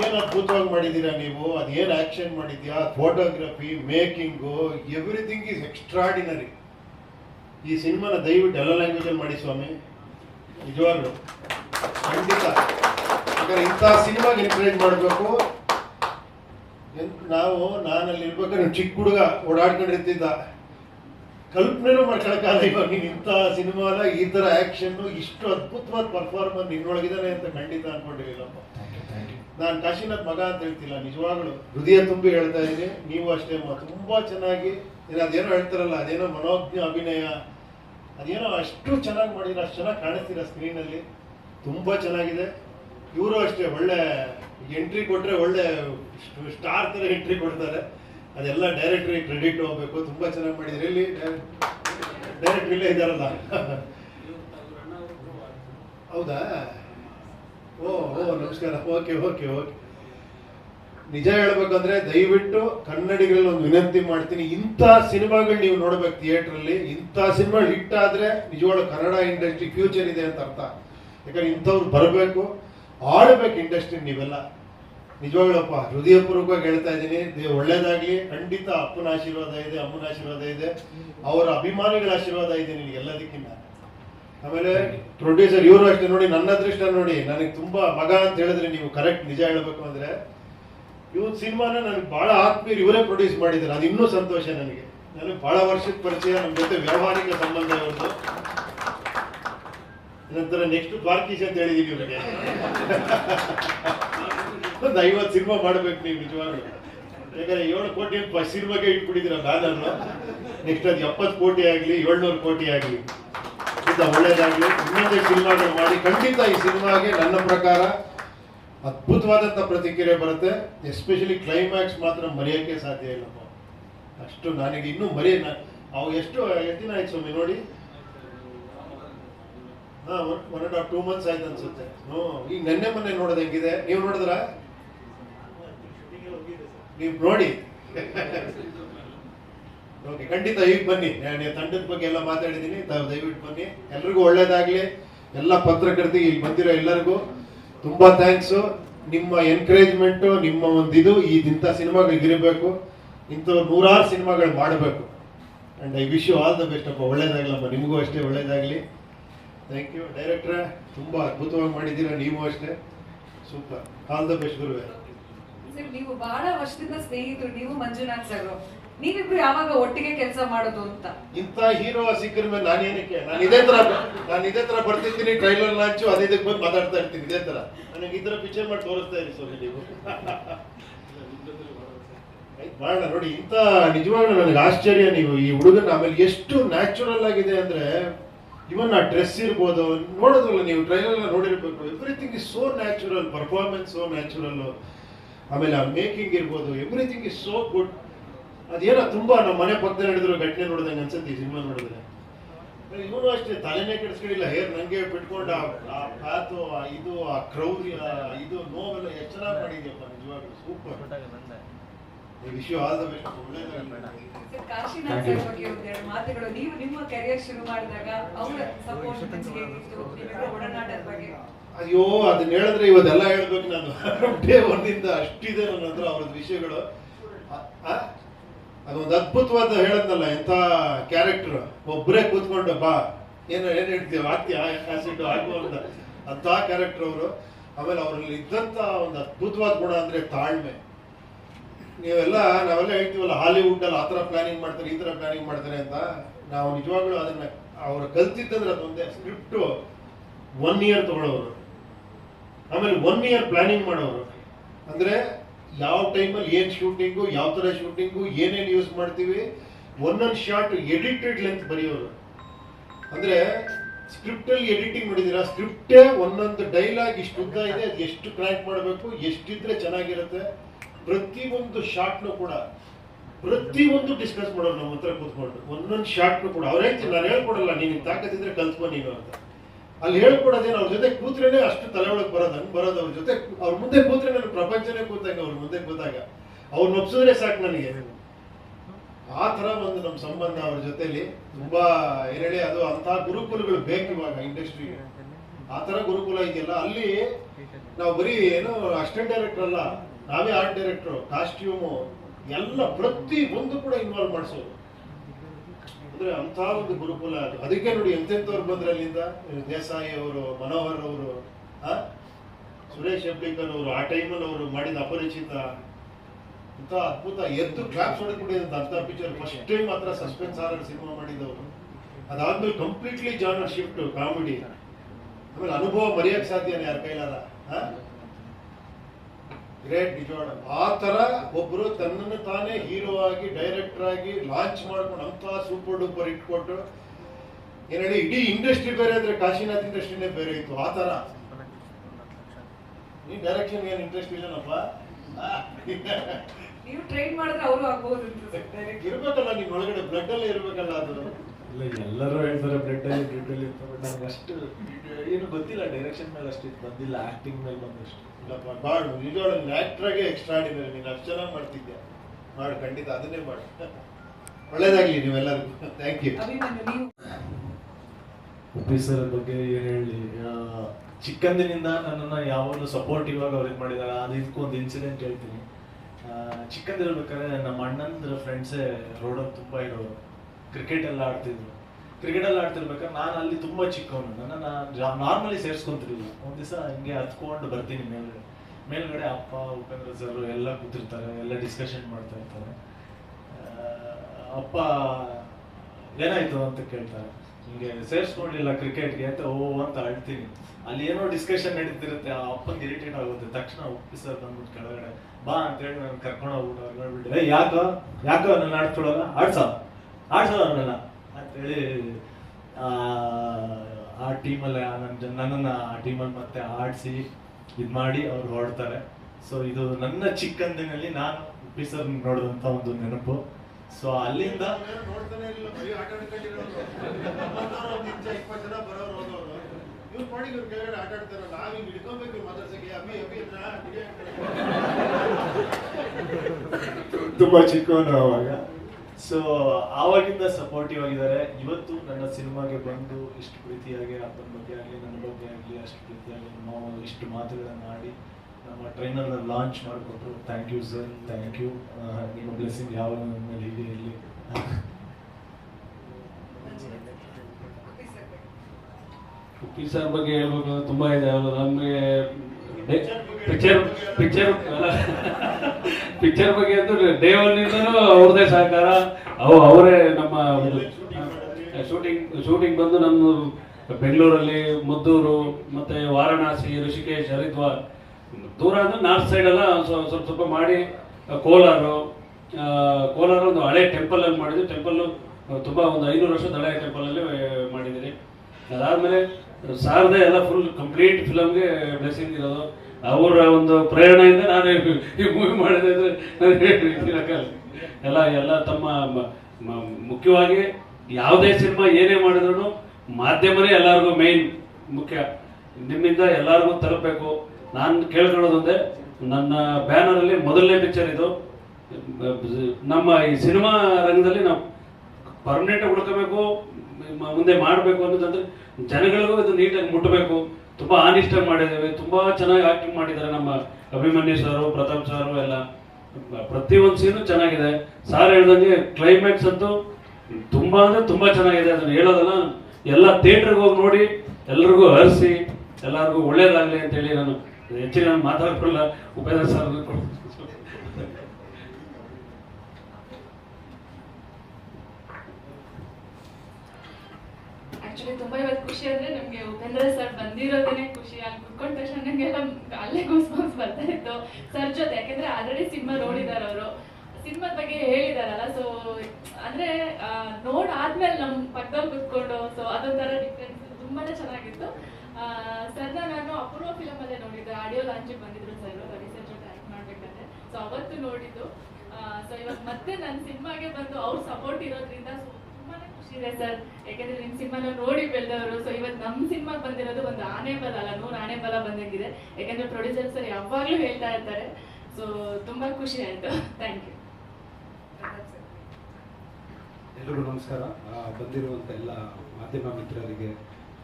ಏನು ಅದ್ಭುತವಾಗಿ ಮಾಡಿದ್ದೀರಾ ನೀವು? ಅದೇನು ಆಕ್ಷನ್ ಮಾಡಿದ್ಯಾ? Photography making everything is extraordinary ಈ ಸಿನಿಮಾನ ದಯವಿಟ್ಟು ಎಲ್ಲ ಲ್ಯಾಂಗ್ವೇಜಲ್ಲಿ ಮಾಡಿ ಸ್ವಾಮಿ. ನಿಜವಾಗ್ಲು. ಖಂಡಿತ. ಯಾಕಂದ್ರೆ ಇಂಥ ಸಿನಿಮಾಗೆ ಎನ್ಕರೇಜ್ ಮಾಡಬೇಕು. ನಾವು ನಾನಲ್ಲಿ ಇರ್ಬೇಕಾದ್ರೆ ಚಿಕ್ಕ ಹುಡುಗ ಓಡಾಡ್ಕೊಂಡಿರ್ತಿದ್ದ. ಕಲ್ಪನೆನೂ ಮಾಡ್ಕೊಳಕ್ಕಾಗಲ್ಲ ಇವಾಗ ನೀನು ಇಂಥ ಸಿನಿಮಾದ ಈ ಥರ ಆ್ಯಕ್ಷನ್ನು ಇಷ್ಟು ಅದ್ಭುತವಾದ ಪರ್ಫಾರ್ಮೆನ್ಸ್ ನಿನ್ನೊಳಗಿದಾನೆ ಅಂತ ಖಂಡಿತ ಅನ್ಕೊಂಡಿರಲಿಲ್ಲಪ್ಪ. ನಾನು ಕಾಶಿನಾಥ್ ಮಗ ಅಂತ ಹೇಳ್ತಿಲ್ಲ ನಿಜವಾಗ್ಲು. ಹೃದಯ ತುಂಬಿ ಹೇಳ್ತಾ ಇದ್ದೀನಿ. ನೀವು ಅಷ್ಟೇ ತುಂಬ ತುಂಬಾ ಚೆನ್ನಾಗಿ ಅದೇನೋ ಹೇಳ್ತಾರಲ್ಲ ಅದೇನೋ ಮನೋಜ್ಞ ಅಭಿನಯ. ಅದೇನೋ ಅಷ್ಟು ಚೆನ್ನಾಗಿ ಮಾಡಿದ್ರೆ ಅಷ್ಟು ಚೆನ್ನಾಗಿ ಕಾಣಿಸ್ತೀರ ಸ್ಕ್ರೀನಲ್ಲಿ ತುಂಬಾ ಚೆನ್ನಾಗಿದೆ. ಇವರು ಅಷ್ಟೇ ಒಳ್ಳೆ ಎಂಟ್ರಿ ಕೊಟ್ರೆ ಒಳ್ಳೆ ಸ್ಟಾರ್ ತರ ಎಂಟ್ರಿ ಕೊಡ್ತಾರೆ. ಅದೆಲ್ಲ ಡೈರೆಕ್ಟ್ರಿಗೆ ಕ್ರೆಡಿಟ್ ಹೋಗ್ಬೇಕು. ತುಂಬಾ ಚೆನ್ನಾಗಿ ಮಾಡಿದ್ರಿ ಇಲ್ಲಿ ಡೈರೆಕ್ಟ್ರ್ ಇಲ್ಲೇ ಇದ್ದಾರಲ್ಲ. ಹೌದಾ? ಓ ಓ, ನಮಸ್ಕಾರ. Okay okay okay. ನಿಜ ಹೇಳ್ಬೇಕಂದ್ರೆ ದಯವಿಟ್ಟು ಕನ್ನಡಿಗರಲ್ಲಿ ಒಂದು ವಿನಂತಿ ಮಾಡ್ತೀನಿ. ಇಂಥ ಸಿನಿಮಾಗಳು ನೀವು ನೋಡ್ಬೇಕು ಥಿಯೇಟರ್ ಅಲ್ಲಿ ಇಂಥ ಸಿನಿಮಾ ಹಿಟ್ ಆದ್ರೆ ನಿಜವಾಗ್ಲೂ ಕನ್ನಡ ಇಂಡಸ್ಟ್ರಿ ಫ್ಯೂಚರ್ ಇದೆ ಅಂತ ಅರ್ಥ. ಯಾಕಂದ್ರೆ ಇಂಥವ್ರು ಬರಬೇಕು. ಆಳ್ಬೇಕು ಇಂಡಸ್ಟ್ರಿ ನೀವೆಲ್ಲ. ನಿಜವಾಗ್ಲಪ್ಪ ಹೃದಯಪೂರ್ವಕವಾಗಿ ಹೇಳ್ತಾ ಇದ್ದೀನಿ ಒಳ್ಳೇದಾಗ್ಲಿ, ಖಂಡಿತ ಅಪ್ಪನ ಆಶೀರ್ವಾದ ಇದೆ, ಅಮ್ಮನ ಆಶೀರ್ವಾದ ಇದೆ, ಅವರ ಅಭಿಮಾನಿಗಳ ಆಶೀರ್ವಾದ ಇದೆ ನಿನಗೆ ಎಲ್ಲದಕ್ಕಿಂತ. ಆಮೇಲೆ ಪ್ರೊಡ್ಯೂಸರ್ ಇವರು ಅಷ್ಟೇ ನೋಡಿ, ನನ್ನ ಅದೃಷ್ಟ ನೋಡಿ, ನನಗೆ ತುಂಬಾ ಮಗ ಅಂತ ಹೇಳಿದ್ರೆ ನೀವು ಕರೆಕ್ಟ್ ನಿಜ ಹೇಳ್ಬೇಕು ಅಂದ್ರೆ ಇವ್ರ ಸಿನಿಮಾನ ನನಗೆ ಬಹಳ ಆತ್ಮೀಯರು ಇವರೇ ಪ್ರೊಡ್ಯೂಸ್ ಮಾಡಿದ್ದಾರೆ, ಅದು ಇನ್ನೂ ಸಂತೋಷ ನನಗೆ. ನನಗೆ ಬಹಳ ವರ್ಷದ ಪರಿಚಯ ನಮ್ಮ ಜೊತೆ ವ್ಯವಹಾರಿಕ ಸಂಬಂಧ ಇರೋದು. ನಂತರ ನೆಕ್ಸ್ಟ್ ದ್ವಾರಕೀಶ್ ಅಂತ ಹೇಳಿದೀನಿ ಇವ್ರಿಗೆ. ಒಂದು ಐವತ್ತು ಸಿನಿಮಾ ಮಾಡ್ಬೇಕು ನೀವು ನಿಜವಾಗ್ಲು. ಯಾಕಂದ್ರೆ ಏಳು ಕೋಟಿ ಸಿನಿಮಾಗೆ ಇಟ್ಬಿಟ್ಟಿದ್ದೀರ ಬ್ಯಾನರ್ನ ನೆಕ್ಸ್ಟ್ ಅದು ಎಪ್ಪತ್ತು ಕೋಟಿ ಆಗಲಿ, ಏಳ್ನೂರು ಕೋಟಿ ಆಗಲಿ. ಇಂಥ ಒಳ್ಳೇದಾಗಲಿ, ಇನ್ನೊಂದು ಸಿನಿಮಾಗಳು ಮಾಡಿ ಖಂಡಿತ ಈ ಸಿನಿಮಾಗೆ ನನ್ನ ಪ್ರಕಾರ ಅದ್ಭುತವಾದಂಥ ಪ್ರತಿಕ್ರಿಯೆ ಬರುತ್ತೆ. ಎಸ್ಪೆಷಲಿ ಕ್ಲೈಮ್ಯಾಕ್ಸ್ ಮಾತ್ರ ಮರೆಯೋಕ್ಕೆ ಸಾಧ್ಯ ಇಲ್ಲಪ್ಪ. ಅಷ್ಟು ನನಗೆ ಇನ್ನೂ ಮರೆಯ ಅವು ಎಷ್ಟು ಎಷ್ಟು ದಿನ ಆಯ್ತು ಸ್ವಾಮಿ ನೋಡಿ? ಹಾ one and half two months ಆಯ್ತು ಅನ್ಸುತ್ತೆ. ಹ್ಞೂ ಈಗ ನೆನ್ನೆ ಮೊನ್ನೆ ನೋಡೋದು ಹೆಂಗಿದೆ? ನೀವು ನೋಡಿದ್ರ? ನೀವು ನೋಡಿ. ಓಕೆ ಖಂಡಿತ ಈಗ ಬನ್ನಿ. ನಾನು ತಂಡದ ಬಗ್ಗೆ ಎಲ್ಲ ಮಾತಾಡಿದ್ದೀನಿ. ತಾವು ದಯವಿಟ್ಟು ಬನ್ನಿ. ಎಲ್ರಿಗೂ ಒಳ್ಳೇದಾಗ್ಲಿ. ಎಲ್ಲ ಪತ್ರಕರ್ತಿಗೆ ಇಲ್ಲಿ ಬಂದಿರೋ ಎಲ್ಲರಿಗೂ ತುಂಬಾ ಥ್ಯಾಂಕ್ಸು ನಿಮ್ಮ ಎನ್ಕರೇಜ್ಮೆಂಟ್ ನಿಮ್ಮ ಒಂದು ಇದು ಈ ಇಂಥ ಸಿನಿಮಾಗಳಿಗೆ ಇರಬೇಕು. ಇಂಥ ನೂರಾರು ಸಿನಿಮಾಗಳು ಮಾಡಬೇಕು. And I wish you all the best ಅಪ್ಪ ಒಳ್ಳೇದಾಗಲಪ್ಪ ನಿಮಗೂ ಅಷ್ಟೇ ಒಳ್ಳೇದಾಗಲಿ. ಥ್ಯಾಂಕ್ ಯು ಡೈರೆಕ್ಟ್ರೆ ತುಂಬ ಅದ್ಭುತವಾಗಿ ಮಾಡಿದ್ದೀರಾ. ನೀವು ಅಷ್ಟೇ. ಸೂಪರ್ ಆಲ್ ದ ಬೆಸ್ಟ್ ಗುರುವೆ. ಸರ್ ನೀವು ಬಹಳ ವರ್ಷದಿಂದ ಸ್ನೇಹಿತರು, ನೀವು ಮಂಜುನಾಥ್ ಸರ್ ನೀವಿಬ್ರು ಯಾವಾಗ ಒಟ್ಟಿಗೆ ಕೆಲಸ ಮಾಡೋದು ಅಂತ? ಇಂತ ಹೀರೋ ಸಿಕ್ಕಿದ ಮೇಲೆ ನಾನೇನಕ್ಕೆ ನಾನು ಇದೇ ತರ ನಾನು ಇದೇ ತರ ಬರ್ತಿರ್ತೀನಿ ಟ್ರೈಲರ್ ಲಾಂಚು ಅದೇ ಇದಕ್ಕೆ ಬಂದು ಮಾತಾಡ್ತಾ ಇರ್ತೀನಿ, ಇದೇ ತರ ನನಗೆ ಇದ್ರ ತರ ಪಿಕ್ಚರ್ ಮಾಡಿ ತೋರಿಸ್ತಾ ಇರಿ ಸ್ವಾಮಿ ನೀವು. ಮಾಡೋಣ ನೋಡಿ, ಇಂಥ ನಿಜವಾಗ್ಲೂ ನನಗೆ ಆಶ್ಚರ್ಯ ನೀವು ಈ ಹುಡುಗನ ಆಮೇಲೆ ಎಷ್ಟು ನ್ಯಾಚುರಲ್ ಆಗಿದೆ ಅಂದ್ರೆ, ಇವನ್ ಆ ಡ್ರೆಸ್ ಇರ್ಬೋದು ನೋಡೋದಲ್ಲ ನೀವು trailer ನೋಡಿರ್ಬೇಕು. Everything is so natural performance so natural ಆಮೇಲೆ ಆ ಮೇಕಿಂಗ್ ಇರ್ಬೋದು ಎವ್ರಿಥಿಂಗ್ ಇಸ್ ಸೋ ಗುಡ್ ಅದೇನೋ ತುಂಬಾ ನಮ್ಮ ಮನೆ ಪಕ್ಕದ ನಡೆದಿರೋ ಘಟನೆ ನೋಡಿದಂಗೆ ಅನ್ಸುತ್ತೆ ಈ ಸಿನಿಮಾ ನೋಡಿದ್ರೆ. ಇವನು ಅಷ್ಟೇ ತಲೆನೇ ಕೆಡಿಸ್ಕೊಂಡಿಲ್ಲ. ಹೇರ್ ನಂಗೆ ಬಿಟ್ಕೊಂಡು ಆ- ಪ್ಯಾತು ಆ ಇದು ಆ ಕ್ರೌರ್ಯ ಆ ಇದು ನೋವೆಲ್ಲ ಎಚ್ಚರ ಚೆನ್ನಾಗಿ ಮಾಡಿದ್ಯಪ್ಪ ನಿಜವಾಗ್ಲೂ super wish all the best Kashinath sir ಬಗ್ಗೆ ಒಂದೆರಡು ಮಾತುಗಳು. ನೀವು ನಿಮ್ಮ ಕೆರಿಯರ್ ಶುರು ಮಾಡಿದಾಗ ಅವರ ಸಪೋರ್ಟ್ ಒಡನಾಟದ ಬಗ್ಗೆ. ಅಯ್ಯೋ, ಅದನ್ನ ಹೇಳಿದ್ರೆ ಇವತ್ತೆಲ್ಲ ಹೇಳ್ಬೇಕು ನಾನು. ಡೇ ಒಂದಿಂದ ಅಷ್ಟಿದೆ ನನ್ನ ಹತ್ರ ಅವ್ರದ್ದು ವಿಷಯಗಳು. ಆ? ಅದೊಂದು ಅದ್ಭುತವಾದ ಹೇಳದ್ನಲ್ಲ ಎಂತ ಕ್ಯಾರೆಕ್ಟರ್ ಒಬ್ಬರೇ ಕೂತ್ಕೊಂಡು, ಬಾ, ಏನು, ಏನ್ ಹೇಳ್ತೀವಿ ಹಾಕ್ತಿ ಆಸಿಡ್ ಹಾಕು ಅಂತ. ಅಂತ ಕ್ಯಾರೆಕ್ಟರ್ ಅವರು. ಆಮೇಲೆ ಅವರಲ್ಲಿ ಇದ್ದಂತ ಒಂದು ಅದ್ಭುತವಾದ ಗುಣ ಅಂದ್ರೆ ತಾಳ್ಮೆ. ನೀವೆಲ್ಲ, ನಾವೆಲ್ಲ ಹೇಳ್ತೀವಲ್ಲ ಹಾಲಿವುಡ್ ಅಲ್ಲಿ ಥರ ಪ್ಲಾನಿಂಗ್ ಮಾಡ್ತಾರೆ, ಈ ಥರ ಪ್ಲಾನಿಂಗ್ ಮಾಡ್ತಾರೆ ಅಂತ. ನಾವು ನಿಜವಾಗ್ಲೂ ಅದನ್ನ, ಅವ್ರು ಕಲ್ತಿದ್ದಂದ್ರೆ ಅದೊಂದೇ ಸ್ಕ್ರಿಪ್ಟ್ ಒನ್ ಇಯರ್ ತಗೊಳ್ಳೋರು. ಆಮೇಲೆ ಒನ್ ಇಯರ್ ಪ್ಲಾನಿಂಗ್ ಮಾಡೋರು. ಅಂದ್ರೆ ಯಾವ ಟೈಮಲ್ಲಿ ಏನ್ ಶೂಟಿಂಗು ಯಾವ ತರ ಶೂಟಿಂಗು ಏನೇನ್ ಯೂಸ್ ಮಾಡ್ತೀವಿ ಒಂದೊಂದು ಶಾರ್ಟ್ ಎಡಿಟೆಡ್ ಲೆಂತ್ ಬರೆಯೋರು. ಅಂದ್ರೆ ಸ್ಕ್ರಿಪ್ಟ್ ಅಲ್ಲಿ ಎಡಿಟಿಂಗ್ ಮಾಡಿದೀರಾ ಸ್ಕ್ರಿಪ್ಟೇ ಒಂದೊಂದು ಡೈಲಾಗ್ ಇಷ್ಟು ಉದ್ದ ಇದೆ ಅದು ಎಷ್ಟು ಕ್ರ್ಯಾಕ್ ಮಾಡಬೇಕು, ಎಷ್ಟಿದ್ರೆ ಚೆನ್ನಾಗಿರುತ್ತೆ? ಪ್ರತಿಯೊಂದು ಶಾರ್ಟ್ನು ಕೂಡ ಪ್ರತಿಯೊಂದು ಡಿಸ್ಕಸ್ ಮಾಡೋರು ನಮ್ಮ ಹತ್ರ ಕೂತ್ಕೊಂಡು ಒಂದೊಂದು ಶಾರ್ಟ್ನು ಕೂಡ. ಅವ್ರು ಹೇಳ್ತೀನಿ, ನಾನು ಹೇಳ್ಕೊಡಲ್ಲ, ನೀನು ತಾಕತ್ತಿದ್ರೆ ಕಲ್ತ್ಕೊ ನೀನು ಅಂತ. ಅಲ್ಲಿ ಹೇಳ್ಕೊಡೋದೇನು ಅವ್ರ ಜೊತೆ ಕೂತ್ರೇನೆ ಅಷ್ಟು ತಲೆ ಒಳಗೆ ಬರೋದು ಹಂಗೆ ಬರೋದು ಅವ್ರ ಜೊತೆ ಅವ್ರ ಮುಂದೆ ಕೂತ್ರೆ ನಾನು ಪ್ರಪಂಚನೇ ಕೂತಾಗ ಅವ್ರ ಮುಂದೆ ಕೂತಾಗ. ಅವ್ರು ಒಪ್ಸಿದ್ರೆ ಸಾಕು ನನಗೆ. ಆ ಥರ ಒಂದು ನಮ್ಮ ಸಂಬಂಧ ಅವ್ರ ಜೊತೆಲಿ. ತುಂಬಾ ಎರಡೇ ಅದು ಅಂತ ಗುರುಕುಲಗಳು ಬೇಕು ಇವಾಗ ಇಂಡಸ್ಟ್ರಿಗೆ ಆ ಥರ ಗುರುಕುಲ ಇದೆಯಲ್ಲ, ಅಲ್ಲಿ ನಾವು ಬರೀ ಏನು ಅಸಿಸ್ಟೆಂಟ್ ಡೈರೆಕ್ಟರ್ ಅಲ್ಲ, ನಾವೇ ಆರ್ಟ್ ಡೈರೆಕ್ಟ್ರು, ಕಾಸ್ಟ್ಯೂಮು, ಎಲ್ಲ ಪ್ರತಿ ಒಂದು ಕೂಡ ಇನ್ವಾಲ್ವ್ ಮಾಡಿಸೋದು. ಅಂದ್ರೆ ಅಂತ ಒಂದು ಗುರುಕುಲ ಅದು. ಅದಕ್ಕೆ ನೋಡಿ ಎಂತೆಂತವ್ರು ಬಂದ್ರೆ ಅಲ್ಲಿಂದ? ದೇಸಾಯಿ ಅವರು, ಮನೋಹರ್ ಅವರು ಸುರೇಶ್ ಹೆಬ್ಳಿಕರ್ ಅವರು, ಆ ಟೈಮಲ್ಲಿ ಅವರು ಮಾಡಿದ ಅಪರಿಚಿತ. ಅಂತ ಅದ್ಭುತ ಎದ್ದು ಕ್ಲಾಪ್ಸ್ ಹೊಡೆದ್ಬಿಟ್ಟಿದಂತ ಅಂತ ಪಿಕ್ಚರ್ ಫಸ್ಟ್ ಟೈಮ್ ಮಾತ್ರ ಸಸ್ಪೆನ್ಸ್ ಹಾರರ್ ಸಿನಿಮಾ ಮಾಡಿದವರು. ಅದಾದ್ಮೇಲೆ ಕಂಪ್ಲೀಟ್ಲಿ ಜಾನರ್ ಶಿಫ್ಟ್ ಕಾಮಿಡಿ ಆಮೇಲೆ ಅನುಭವ ಮರೆಯಕ್ಕೆ ಸಾಧ್ಯ ಯಾರ ಕೈಲಾರ? ಗ್ರೇಟ್ ನಿಜವಾಡ ಆ ತರ ಒಬ್ರು ತನ್ನನ್ನು ತಾನೇ ಹೀರೋ ಆಗಿ ಡೈರೆಕ್ಟರ್ ಆಗಿ ಲಾಂಚ್ ಮಾಡ್ಕೊಂಡು ಅಂತ ಸೂಪರ್ ಡೂಪರ್ ಇಟ್ಕೊಟ್ಟು ಏನೇಳಿ ಹೇಳಿ ಇಡೀ ಇಂಡಸ್ಟ್ರಿ ಬೇರೆ ಅಂದ್ರೆ ಕಾಶಿನಾಥ್ ಇಂಡಸ್ಟ್ರಿನೇ ಬೇರೆ ಇತ್ತು. ಆ ತರ ನೀ ಡೈರೆಕ್ಷನ್ ಏನ್ ಇಂಟ್ರೆಸ್ಟ್ ಇಲ್ಲನಪ್ಪ? ನೀವು ಟ್ರೈನ್ ಮಾಡಿದ್ರೆ ಅವರು ಆಗ್ಬೋದು ಇರ್ಬೇಕಲ್ಲ ನಿಮ್ಮ ಒಳಗಡೆ ಬ್ಲಡ್ ಅಲ್ಲೇ ಇರ್ಬೇಕಲ್ಲ ಅದು. ಇಲ್ಲ ಎಲ್ಲರೂ ಹೇಳ್ತಾರೆ ಬ್ಲಡ್ ಅಲ್ಲಿ ಬ್ಲಡ್ ಅಲ್ಲಿ ಅಂತ ಬಟ್ ನನಗೆ ಅಷ್ಟು ಏನು ಗೊತ್ತಿಲ್ಲ ಡೈರೆಕ್ಷನ್ ಮೇಲೆ ಅಷ್ಟು ಇದು ಬಂದಿಲ್ಲ ಆಕ್ಟಿಂಗ್ ಮೇಲೆ ಬಂದಷ್ಟು. ಇಲ್ಲಪ್ಪ ಬಾಳ್ ನಿಜವಾಡ ಆಕ್ಟರ್ ಆಗಿ ಎಕ್ಸ್ಟ್ರಾಡಿನರಿ ನೀನು ಅಷ್ಟು ಚೆನ್ನಾಗಿ ಮಾಡ್ತಿದ್ದೆ ಮಾಡು ಖಂಡಿತ ಅದನ್ನೇ ಮಾಡು. ಒಳ್ಳೇದಾಗ್ಲಿ ನೀವೆಲ್ಲರಿಗೂ. ಥ್ಯಾಂಕ್ ಯು ಆಫೀಸರ್ ಬಗ್ಗೆ ಏನು ಹೇಳಿ ಚಿಕ್ಕಂದಿನಿಂದ ನನ್ನನ್ನು ಯಾವಾಗಲೂ ಸಪೋರ್ಟಿವ್ ಆಗಿ ಅವ್ರಿಗೆ ಮಾಡಿದ್ದಾರೆ ಅದು ಇದಕ್ಕೊಂದು ಇನ್ಸಿಡೆಂಟ್ ಹೇಳ್ತೀನಿ. ಚಿಕ್ಕಂದಿರ್ಬೇಕಾದ್ರೆ ನಮ್ಮ ಅಣ್ಣಂದ್ರ ಫ್ರೆಂಡ್ಸೇ ರೋಡಲ್ಲಿ ತುಂಬ ಇರೋರು. ಕ್ರಿಕೆಟ್ ಎಲ್ಲ ಆಡ್ತಿದ್ರು. ಕ್ರಿಕೆಟ್ ಎಲ್ಲ ಆಡ್ತಿರ್ಬೇಕಾದ್ರೆ ನಾನು ಅಲ್ಲಿ ತುಂಬ ಚಿಕ್ಕವನು. ನನ್ನನ್ನು ನಾರ್ಮಲಿ ಸೇರಿಸ್ಕೊಂತಿರ್ಲಿಲ್ಲ. ಒಂದು ದಿವಸ ಹಿಂಗೆ ಹತ್ಕೊಂಡು ಬರ್ತೀನಿ ಮೇಲ್ಗಡೆ. ಮೇಲ್ಗಡೆ ಅಪ್ಪ, ಉಪೇಂದ್ರ ಸರ್ ಎಲ್ಲ ಕೂತಿರ್ತಾರೆ, ಎಲ್ಲ ಡಿಸ್ಕಷನ್ ಮಾಡ್ತಾ ಇರ್ತಾರೆ. ಅಪ್ಪ ಏನಾಯ್ತು ಅಂತ ಕೇಳ್ತಾರೆ. ಹಿಂಗೆ ಸೇರಿಸ್ಕೊಂಡಿಲ್ಲ ಕ್ರಿಕೆಟ್ಗೆ ಅಂತ, ಓ, ಅಂತ ಅಳ್ತೀನಿ. ಅಲ್ಲಿ ಏನೋ ಡಿಸ್ಕಷನ್ ನಡೀತಿರುತ್ತೆ, ಆ ಅಪ್ಪಂಗೆ ಇರಿಟೇಟ್ ಆಗುತ್ತೆ. ತಕ್ಷಣ ಉಪ್ಪಿ ಸರ್ ಬಂದ್ಬಿಟ್ಟು ಕೆಳಗಡೆ, ಬಾ ಅಂತೇಳಿ ನಾನು ಕರ್ಕೊಂಡು ಹೋಗ್ಬಿಟ್ಟು ಯಾಕೋ? ಯಾಕೋ ನನ್ನ ಆಡ್ಸ್ಕೊಳಲ್ಲ? ಆಡ್ಸ? ಆಡ್ಸೋ ನನ್ನ ಅಂತೇಳಿ ಆ, ಆ ಟೀಮಲ್ಲಿ ನನ್ನ ನನ್ನನ್ನು ಆ ಟೀಮಲ್ಲಿ ಮತ್ತೆ ಆಡಿಸಿ ಇದು ಮಾಡಿ ಅವ್ರು ಹೊರಡ್ತಾರೆ. ಸೊ ಇದು ನನ್ನ ಚಿಕ್ಕಂದಿನಲ್ಲಿ ನಾನು ಆಫೀಸರ್ ಸರ್ ನೋಡಿದಂಥ ಒಂದು ನೆನಪು. ಸೊ ಅಲ್ಲಿಂದ ತುಂಬಾ ಚಿಕ್ಕವನು ಅವಾಗ ಸೊ ಆವಾಗಿಂದ ಸಪೋರ್ಟಿವ್ ಆಗಿದ್ದಾರೆ. ಇವತ್ತು ನನ್ನ ಸಿನಿಮಾಗೆ ಬಂದು ಇಷ್ಟು ಪ್ರೀತಿಯಾಗಿ ಅಪ್ಪನ ಬಗ್ಗೆ ಆಗಲಿ ನನ್ನ ಬಗ್ಗೆ ಆಗಲಿ ಅಷ್ಟು ಪ್ರೀತಿಯಾಗಿ ನಾವು ಇಷ್ಟು ಮಾತುಗಳನ್ನು ಆಡಿ ನಮ್ಮ ಟ್ರೈನರ್ನ ಲಾಂಚ್ ಮಾಡಿಕೊಟ್ರು. Thank you sir thank you ನಿಮ್ಮ ಬ್ಲೆಸ್ಸಿಂಗ್ ಯಾವ ನನ್ನ ಮೇಲೆ ಇಲ್ಲಿ ಸರ್ ಬಗ್ಗೆ ಹೇಳ್ಬೇಕು ತುಂಬ ಇದೆ. ಅವರು ನಮಗೆ ಪಿಕ್ಚರ್ ಪಿಕ್ಚರ್ ಪಿಕ್ಚರ್ ಬಗ್ಗೆ ಅಂತೂ ಡೇ ಒನ್ನಿಂದನೂ ಅವ್ರದೇ ಸಹಕಾರ. ಅವು ಅವರೇ ನಮ್ಮ ಶೂಟಿಂಗ್ ಶೂಟಿಂಗ್ ಬಂದು ನಮ್ಮ ಬೆಂಗಳೂರಲ್ಲಿ ಮದ್ದೂರು, ಮತ್ತೆ ವಾರಣಾಸಿ, ಋಷಿಕೇಶ್, ಹರಿದ್ವಾರ್. ದೂರ ಅಂದ್ರೆ ನಾರ್ತ್ ಸೈಡ್ ಎಲ್ಲ ಸ್ವಲ್ಪ ಸ್ವಲ್ಪ ಮಾಡಿ ಕೋಲಾರು ಕೋಲಾರ ಒಂದು ಹಳೆ ಟೆಂಪಲ್ ಅಲ್ಲಿ ಮಾಡಿದ್ವಿ. ಟೆಂಪಲ್ ತುಂಬಾ ಒಂದು ಐನೂರು ವರ್ಷದ ಹಳೆ ಟೆಂಪಲ್ ಅಲ್ಲಿ ಮಾಡಿದಿರಿ. ಅದಾದ್ಮೇಲೆ, ಸಾರದೆ ಎಲ್ಲ ಫುಲ್ ಕಂಪ್ಲೀಟ್ ಫಿಲಮ್ಗೆ ಬ್ಲೆಸಿಂಗ್ ಇರೋದು. ಅವರ ಒಂದು ಪ್ರೇರಣೆಯಿಂದ ನಾನು ಈ ಮೂವಿ ಮಾಡಿದೆ ಅಂದರೆ ನಾನು. ಎಲ್ಲ ಎಲ್ಲ ತಮ್ಮ ಮುಖ್ಯವಾಗಿ ಯಾವುದೇ ಸಿನಿಮಾ ಏನೇ ಮಾಡಿದ್ರು ಮಾಧ್ಯಮನೇ ಎಲ್ಲರಿಗೂ ಮೇನ್ ಮುಖ್ಯ. ನಿಮ್ಮಿಂದ ಎಲ್ಲರಿಗೂ ತಲುಪಬೇಕು. ನಾನು ಕೇಳ್ಕೊಳ್ಳೋದೊಂದೇ ನನ್ನ ಬ್ಯಾನರಲ್ಲಿ ಮೊದಲನೇ ಪಿಕ್ಚರ್ ಇದು. ನಮ್ಮ ಈ ಸಿನಿಮಾ ರಂಗದಲ್ಲಿ ನಾವು ಪರ್ಮನೆಂಟ್ ಹುಡ್ಕೋಬೇಕು ಮುಂದೆ ಮಾಡಬೇಕು ಅನ್ನೋದಂದ್ರೆ ಜನಗಳಿಗೂ ಇದು ನೀಟಾಗಿ ಮುಟ್ಟಬೇಕು ತುಂಬಾ ಅನಿಷ್ಟ ಮಾಡಿದ್ದೇವೆ. ತುಂಬಾ ಚೆನ್ನಾಗಿ ಆಕ್ಟಿಂಗ್ ಮಾಡಿದ್ದಾರೆ ನಮ್ಮ ಅಭಿಮನ್ಯು ಸರ್ ಪ್ರತಾಪ್ ಸರ್ ಎಲ್ಲ. ಪ್ರತಿಯೊಂದು ಸೀನು ಚೆನ್ನಾಗಿದೆ. ಸಾರ್ ಹೇಳ್ದಂಗೆ ಕ್ಲೈಮ್ಯಾಕ್ಸ್ ಅಂತೂ ತುಂಬಾ ಅಂದ್ರೆ ತುಂಬಾ ಚೆನ್ನಾಗಿದೆ. ಅದನ್ನು ಹೇಳೋದಲ್ಲ, ಎಲ್ಲ ಥಿಯೇಟರ್ಗೆ ಹೋಗಿ ನೋಡಿ, ಎಲ್ರಿಗೂ ಹರಿಸಿ, ಎಲ್ಲರಿಗೂ ಒಳ್ಳೇದಾಗಲಿ ಅಂತೇಳಿ ನಾನು ಹೆಚ್ಚಿನ ಮಾತಾಡ್ಕೊಳ್ಳ ಉಪೇಂದ್ರ ಸರ್ ಆಕ್ಚುಲಿ ತುಂಬಾ ಇವತ್ತು ಖುಷಿ ಅಂದ್ರೆ ನಮಗೆ ಉಪೇಂದ್ರ ಸರ್ ಬಂದಿರೋದೇನೆ ಖುಷಿ. ಅಲ್ಲಿ ಕುತ್ಕೊಂಡ ತಕ್ಷಣ ನಂಗೆಲ್ಲ ಅಲ್ಲೇ ಗೂಸ್ಬಂಪ್ಸ್ ಬರ್ತಾ ಇತ್ತು. ಸರ್ ಜೊತೆ, ಯಾಕೆಂದ್ರೆ ಆಲ್ರೆಡಿ ಸಿನಿಮಾ ನೋಡಿದಾರ ಅವರು. ಸಿನಿಮಾದ ಬಗ್ಗೆ ಹೇಳಿದಾರಲ್ಲ ಸೊ ಅಂದ್ರೆ ನೋಡ್ ಆದ್ಮೇಲೆ ನಮ್ ಪಕ್ಕದಲ್ಲಿ ಕುತ್ಕೊಂಡು ಸೊ ಅದೊಂಥರ ಡಿಫ್ರೆನ್ಸ್ ತುಂಬಾನೇ ಚೆನ್ನಾಗಿತ್ತು. ಸರ್ನ ನಾನು ಅಪೂರ್ವ ಫಿಲಮ್ ಅಲ್ಲೇ ನೋಡಿದ್ದೆ. ಆಡಿಯೋ ಲಾಂಚಿಗೆ ಬಂದಿದ್ರು ಸರ್ ರವಿ ಸರ್ ಜೊತೆ ಆಕ್ಟ್ ಮಾಡ್ಬೇಕಂದ್ರೆ ಸೊ ಅವತ್ತು ನೋಡಿದ್ದು. ಸೊ ಇವಾಗ ಮತ್ತೆ ನನ್ನ ಸಿನಿಮಾಗೆ ಬಂದು ಅವ್ರ ಸಪೋರ್ಟ್ ಇರೋದ್ರಿಂದ ಖುಷಿ ಇದೆ ಸರ್. ಯಾಕಂದ್ರೆ ನಿಮ್ ಸಿನಿಮಾನ ನೋಡಿ ಬೆಳೆದವರು ಸೊ ಇವತ್ತು ನಮ್ ಸಿನಿಮಾಗೆ ಬಂದಿರೋದು ಒಂದು ಆನೆ ಬಲ ಅಲ್ಲ, ನೂರು ಆನೆ ಬಲ ಬಂದಂಗಿದೆ. ಯಾಕಂದ್ರೆ ಪ್ರೊಡ್ಯೂಸರ್ ಸರ್ ಯಾವಾಗ್ಲೂ ಹೇಳ್ತಾ ಇರ್ತಾರೆ. ಸೊ ತುಂಬಾ ಖುಷಿ ಆಯ್ತು. Thank you. ಎಲ್ಲರಿಗೂ ನಮಸ್ಕಾರ. ಬಂದಿರುವಂಥ ಎಲ್ಲ ಮಾಧ್ಯಮ ಮಿತ್ರರಿಗೆ,